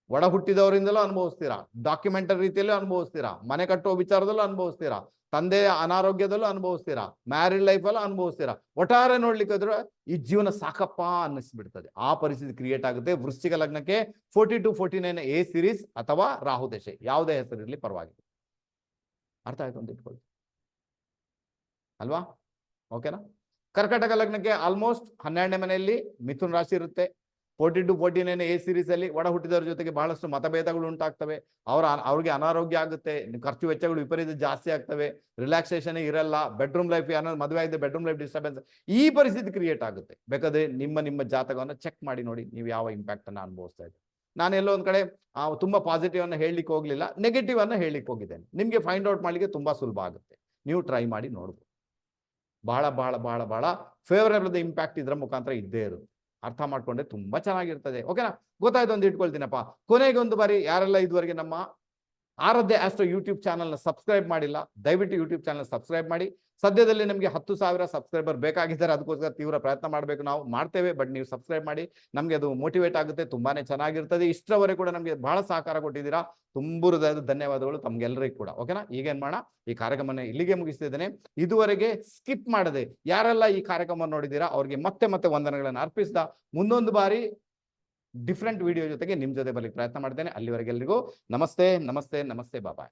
ಒಡ ಹುಟ್ಟಿದವರಿಂದಲೂ ಅನುಭವಿಸ್ತೀರಾ? ಡಾಕ್ಯುಮೆಂಟರಿ ರೀತಿಯಲ್ಲೂ ಅನುಭವಿಸ್ತೀರಾ? ಮನೆ ಕಟ್ಟುವ ವಿಚಾರದಲ್ಲೂ ಅನುಭವಿಸ್ತೀರಾ? ತಂದೆಯ ಅನಾರೋಗ್ಯದಲ್ಲೂ ಅನುಭವಿಸ್ತೀರಾ? ಮ್ಯಾರಿಡ್ ಲೈಫಲ್ಲೂ ಅನುಭವಿಸ್ತೀರಾ? ಒಟ್ಟಾರೆ ನೋಡ್ಲಿಕ್ಕೆ ಹೋದ್ರೆ ಈ ಜೀವನ ಸಾಕಪ್ಪ ಅನ್ನಿಸ್ಬಿಡ್ತದೆ. ಆ ಪರಿಸ್ಥಿತಿ ಕ್ರಿಯೇಟ್ ಆಗುತ್ತೆ. ವೃಶ್ಚಿಕ ಲಗ್ನಕ್ಕೆ forty to forty nine age series ಅಥವಾ ರಾಹು ದಶೆ. ಯಾವುದೇ ಹೆಸರಿರಲಿ ಪರವಾಗಿಲ್ಲ. ಅರ್ಥ ಆಯ್ತು ಅಂತ ಇಟ್ಕೊಳ್ಳಿ. ಅಲ್ವಾ? ಓಕೆನಾ ಕರ್ಕಟಕ ಲಗ್ನಕ್ಕೆ ಆಲ್ಮೋಸ್ಟ್ ಹನ್ನೆರಡನೇ ಮನೆಯಲ್ಲಿ ಮಿಥುನ್ ರಾಶಿ ಇರುತ್ತೆ. Forty to forty nine age series ಅಲ್ಲಿ ಒಡ ಹುಟ್ಟಿದವರ ಜೊತೆಗೆ ಬಹಳಷ್ಟು ಮತಭೇದಗಳು ಉಂಟಾಗ್ತವೆ. ಅವರ ಅವ್ರಿಗೆ ಅನಾರೋಗ್ಯ ಆಗುತ್ತೆ, ಖರ್ಚು ವೆಚ್ಚಗಳು ವಿಪರೀತ ಜಾಸ್ತಿ ಆಗ್ತವೆ ರಿಲ್ಯಾಕ್ಸೇಷನ್ ಇರಲ್ಲ ಬೆಡ್ರೂಮ್ ಲೈಫ್ ಏನಾದ್ರು ಮದುವೆ ಆಗಿದೆ ಬೆಡ್ರೂಮ್ ಲೈಫ್ ಡಿಸ್ಟರ್ಬೆನ್ಸ್ ಈ ಪರಿಸ್ಥಿತಿ ಕ್ರಿಯೇಟ್ ಆಗುತ್ತೆ. ಬೇಕಾದ್ರೆ ನಿಮ್ಮ ನಿಮ್ಮ ಜಾತಕವನ್ನು ಚೆಕ್ ಮಾಡಿ ನೋಡಿ ನೀವು ಯಾವ ಇಂಪ್ಯಾಕ್ಟ್ ಅನ್ನ ಅನುಭವಿಸ್ತಾ ಇದ್ದೀವಿ ನಾನು ಎಲ್ಲೋ ಒಂದ್ ಕಡೆ ತುಂಬಾ ಪಾಸಿಟಿವ್ ಅನ್ನ ಹೇಳಲಿಕ್ಕೆ ಹೋಗ್ಲಿಲ್ಲ ನೆಗೆಟಿವ್ ಅನ್ನ ಹೇಳಲಿಕ್ಕೆ ಹೋಗಿದ್ದೇನೆ. ನಿಮ್ಗೆ ಫೈಂಡ್ ಔಟ್ ಮಾಡ್ಲಿಕ್ಕೆ ತುಂಬಾ ಸುಲಭ ಆಗುತ್ತೆ. ನೀವು ಟ್ರೈ ಮಾಡಿ ನೋಡ್ಬೋದು. ಬಹಳ ಬಹಳ ಬಹಳ ಬಹಳ ಫೇವರೇಬಲ್ ಇಂಪ್ಯಾಕ್ಟ್ ಇದ್ರ ಮುಖಾಂತರ ಇದ್ದೇ ಇರುತ್ತೆ. ಅರ್ಥ ಮಾಡ್ಕೊಂಡ್ರೆ ತುಂಬಾ ಚೆನ್ನಾಗಿರ್ತದೆ. ಓಕೆನಾ ಗೊತ್ತಾಯ್ತು ಅಂತ ಇಟ್ಕೊಳ್ತೀನಪ್ಪ. ಕೊನೆಗೆ ಒಂದು ಬಾರಿ ಯಾರೆಲ್ಲ ಇದುವರೆಗೆ ನಮ್ಮ ಆರಾಧ್ಯ ಆಸ್ಟ್ರೋ ಯೂಟ್ಯೂಬ್ ಚಾನಲ್ನ ಸಬ್ಸ್ಕ್ರೈಬ್ ಮಾಡಿಲ್ಲ, ದಯವಿಟ್ಟು ಯೂಟ್ಯೂಬ್ ಚಾನಲ್ ಸಬ್ಸ್ಕ್ರೈಬ್ ಮಾಡಿ. ಸದ್ಯದಲ್ಲಿ ನಮಗೆ ಹತ್ತು ಸಾವಿರ ಸಬ್ಸ್ಕ್ರೈಬರ್ ಬೇಕಾಗಿದ್ದಾರೆ, ಅದಕ್ಕೋಸ್ಕರ ತೀವ್ರ ಪ್ರಯತ್ನ ಮಾಡಬೇಕು. ನಾವು ಮಾಡ್ತೇವೆ, ಬಟ್ ನೀವು ಸಬ್ಸ್ಕ್ರೈಬ್ ಮಾಡಿ. ನಮಗೆ ಅದು ಮೋಟಿವೇಟ್ ಆಗುತ್ತೆ, ತುಂಬಾನೇ ಚೆನ್ನಾಗಿರ್ತದೆ. ಇಷ್ಟರವರೆಗೆ ಕೂಡ ನಮಗೆ ಬಹಳ ಸಹಕಾರ ಕೊಟ್ಟಿದ್ದೀರಾ. ತುಂಬು ಹೃದಯದ ಧನ್ಯವಾದಗಳು ತಮ್ಗೆಲ್ಲರಿಗೂ ಕೂಡ. ಓಕೆನಾ? ಈಗೇನ್ ಮಾಡೋಣ? ಈ ಕಾರ್ಯಕ್ರಮನ ಇಲ್ಲಿಗೆ ಮುಗಿಸ್ತಿದ್ದೇನೆ ಇದುವರೆಗೆ ಸ್ಕಿಪ್ ಮಾಡದೆ, ಯಾರೆಲ್ಲ ಈ ಕಾರ್ಯಕ್ರಮ ನೋಡಿದ್ದೀರಾ, ಅವ್ರಿಗೆ ಮತ್ತೆ ಮತ್ತೆ ವಂದನೆಗಳನ್ನು ಅರ್ಪಿಸಿದ. ಮುಂದೊಂದು ಬಾರಿ ಡಿಫ್ರೆಂಟ್ ವಿಡಿಯೋ ಜೊತೆಗೆ ನಿಮ್ ಜೊತೆ ಬರ್ಲಿಕ್ಕೆ ಪ್ರಯತ್ನ ಮಾಡ್ತೇನೆ. ಅಲ್ಲಿವರೆಗೆ ಎಲ್ರಿಗೂ ನಮಸ್ತೆ ನಮಸ್ತೆ ನಮಸ್ತೆ ಬಾಬಾಯ್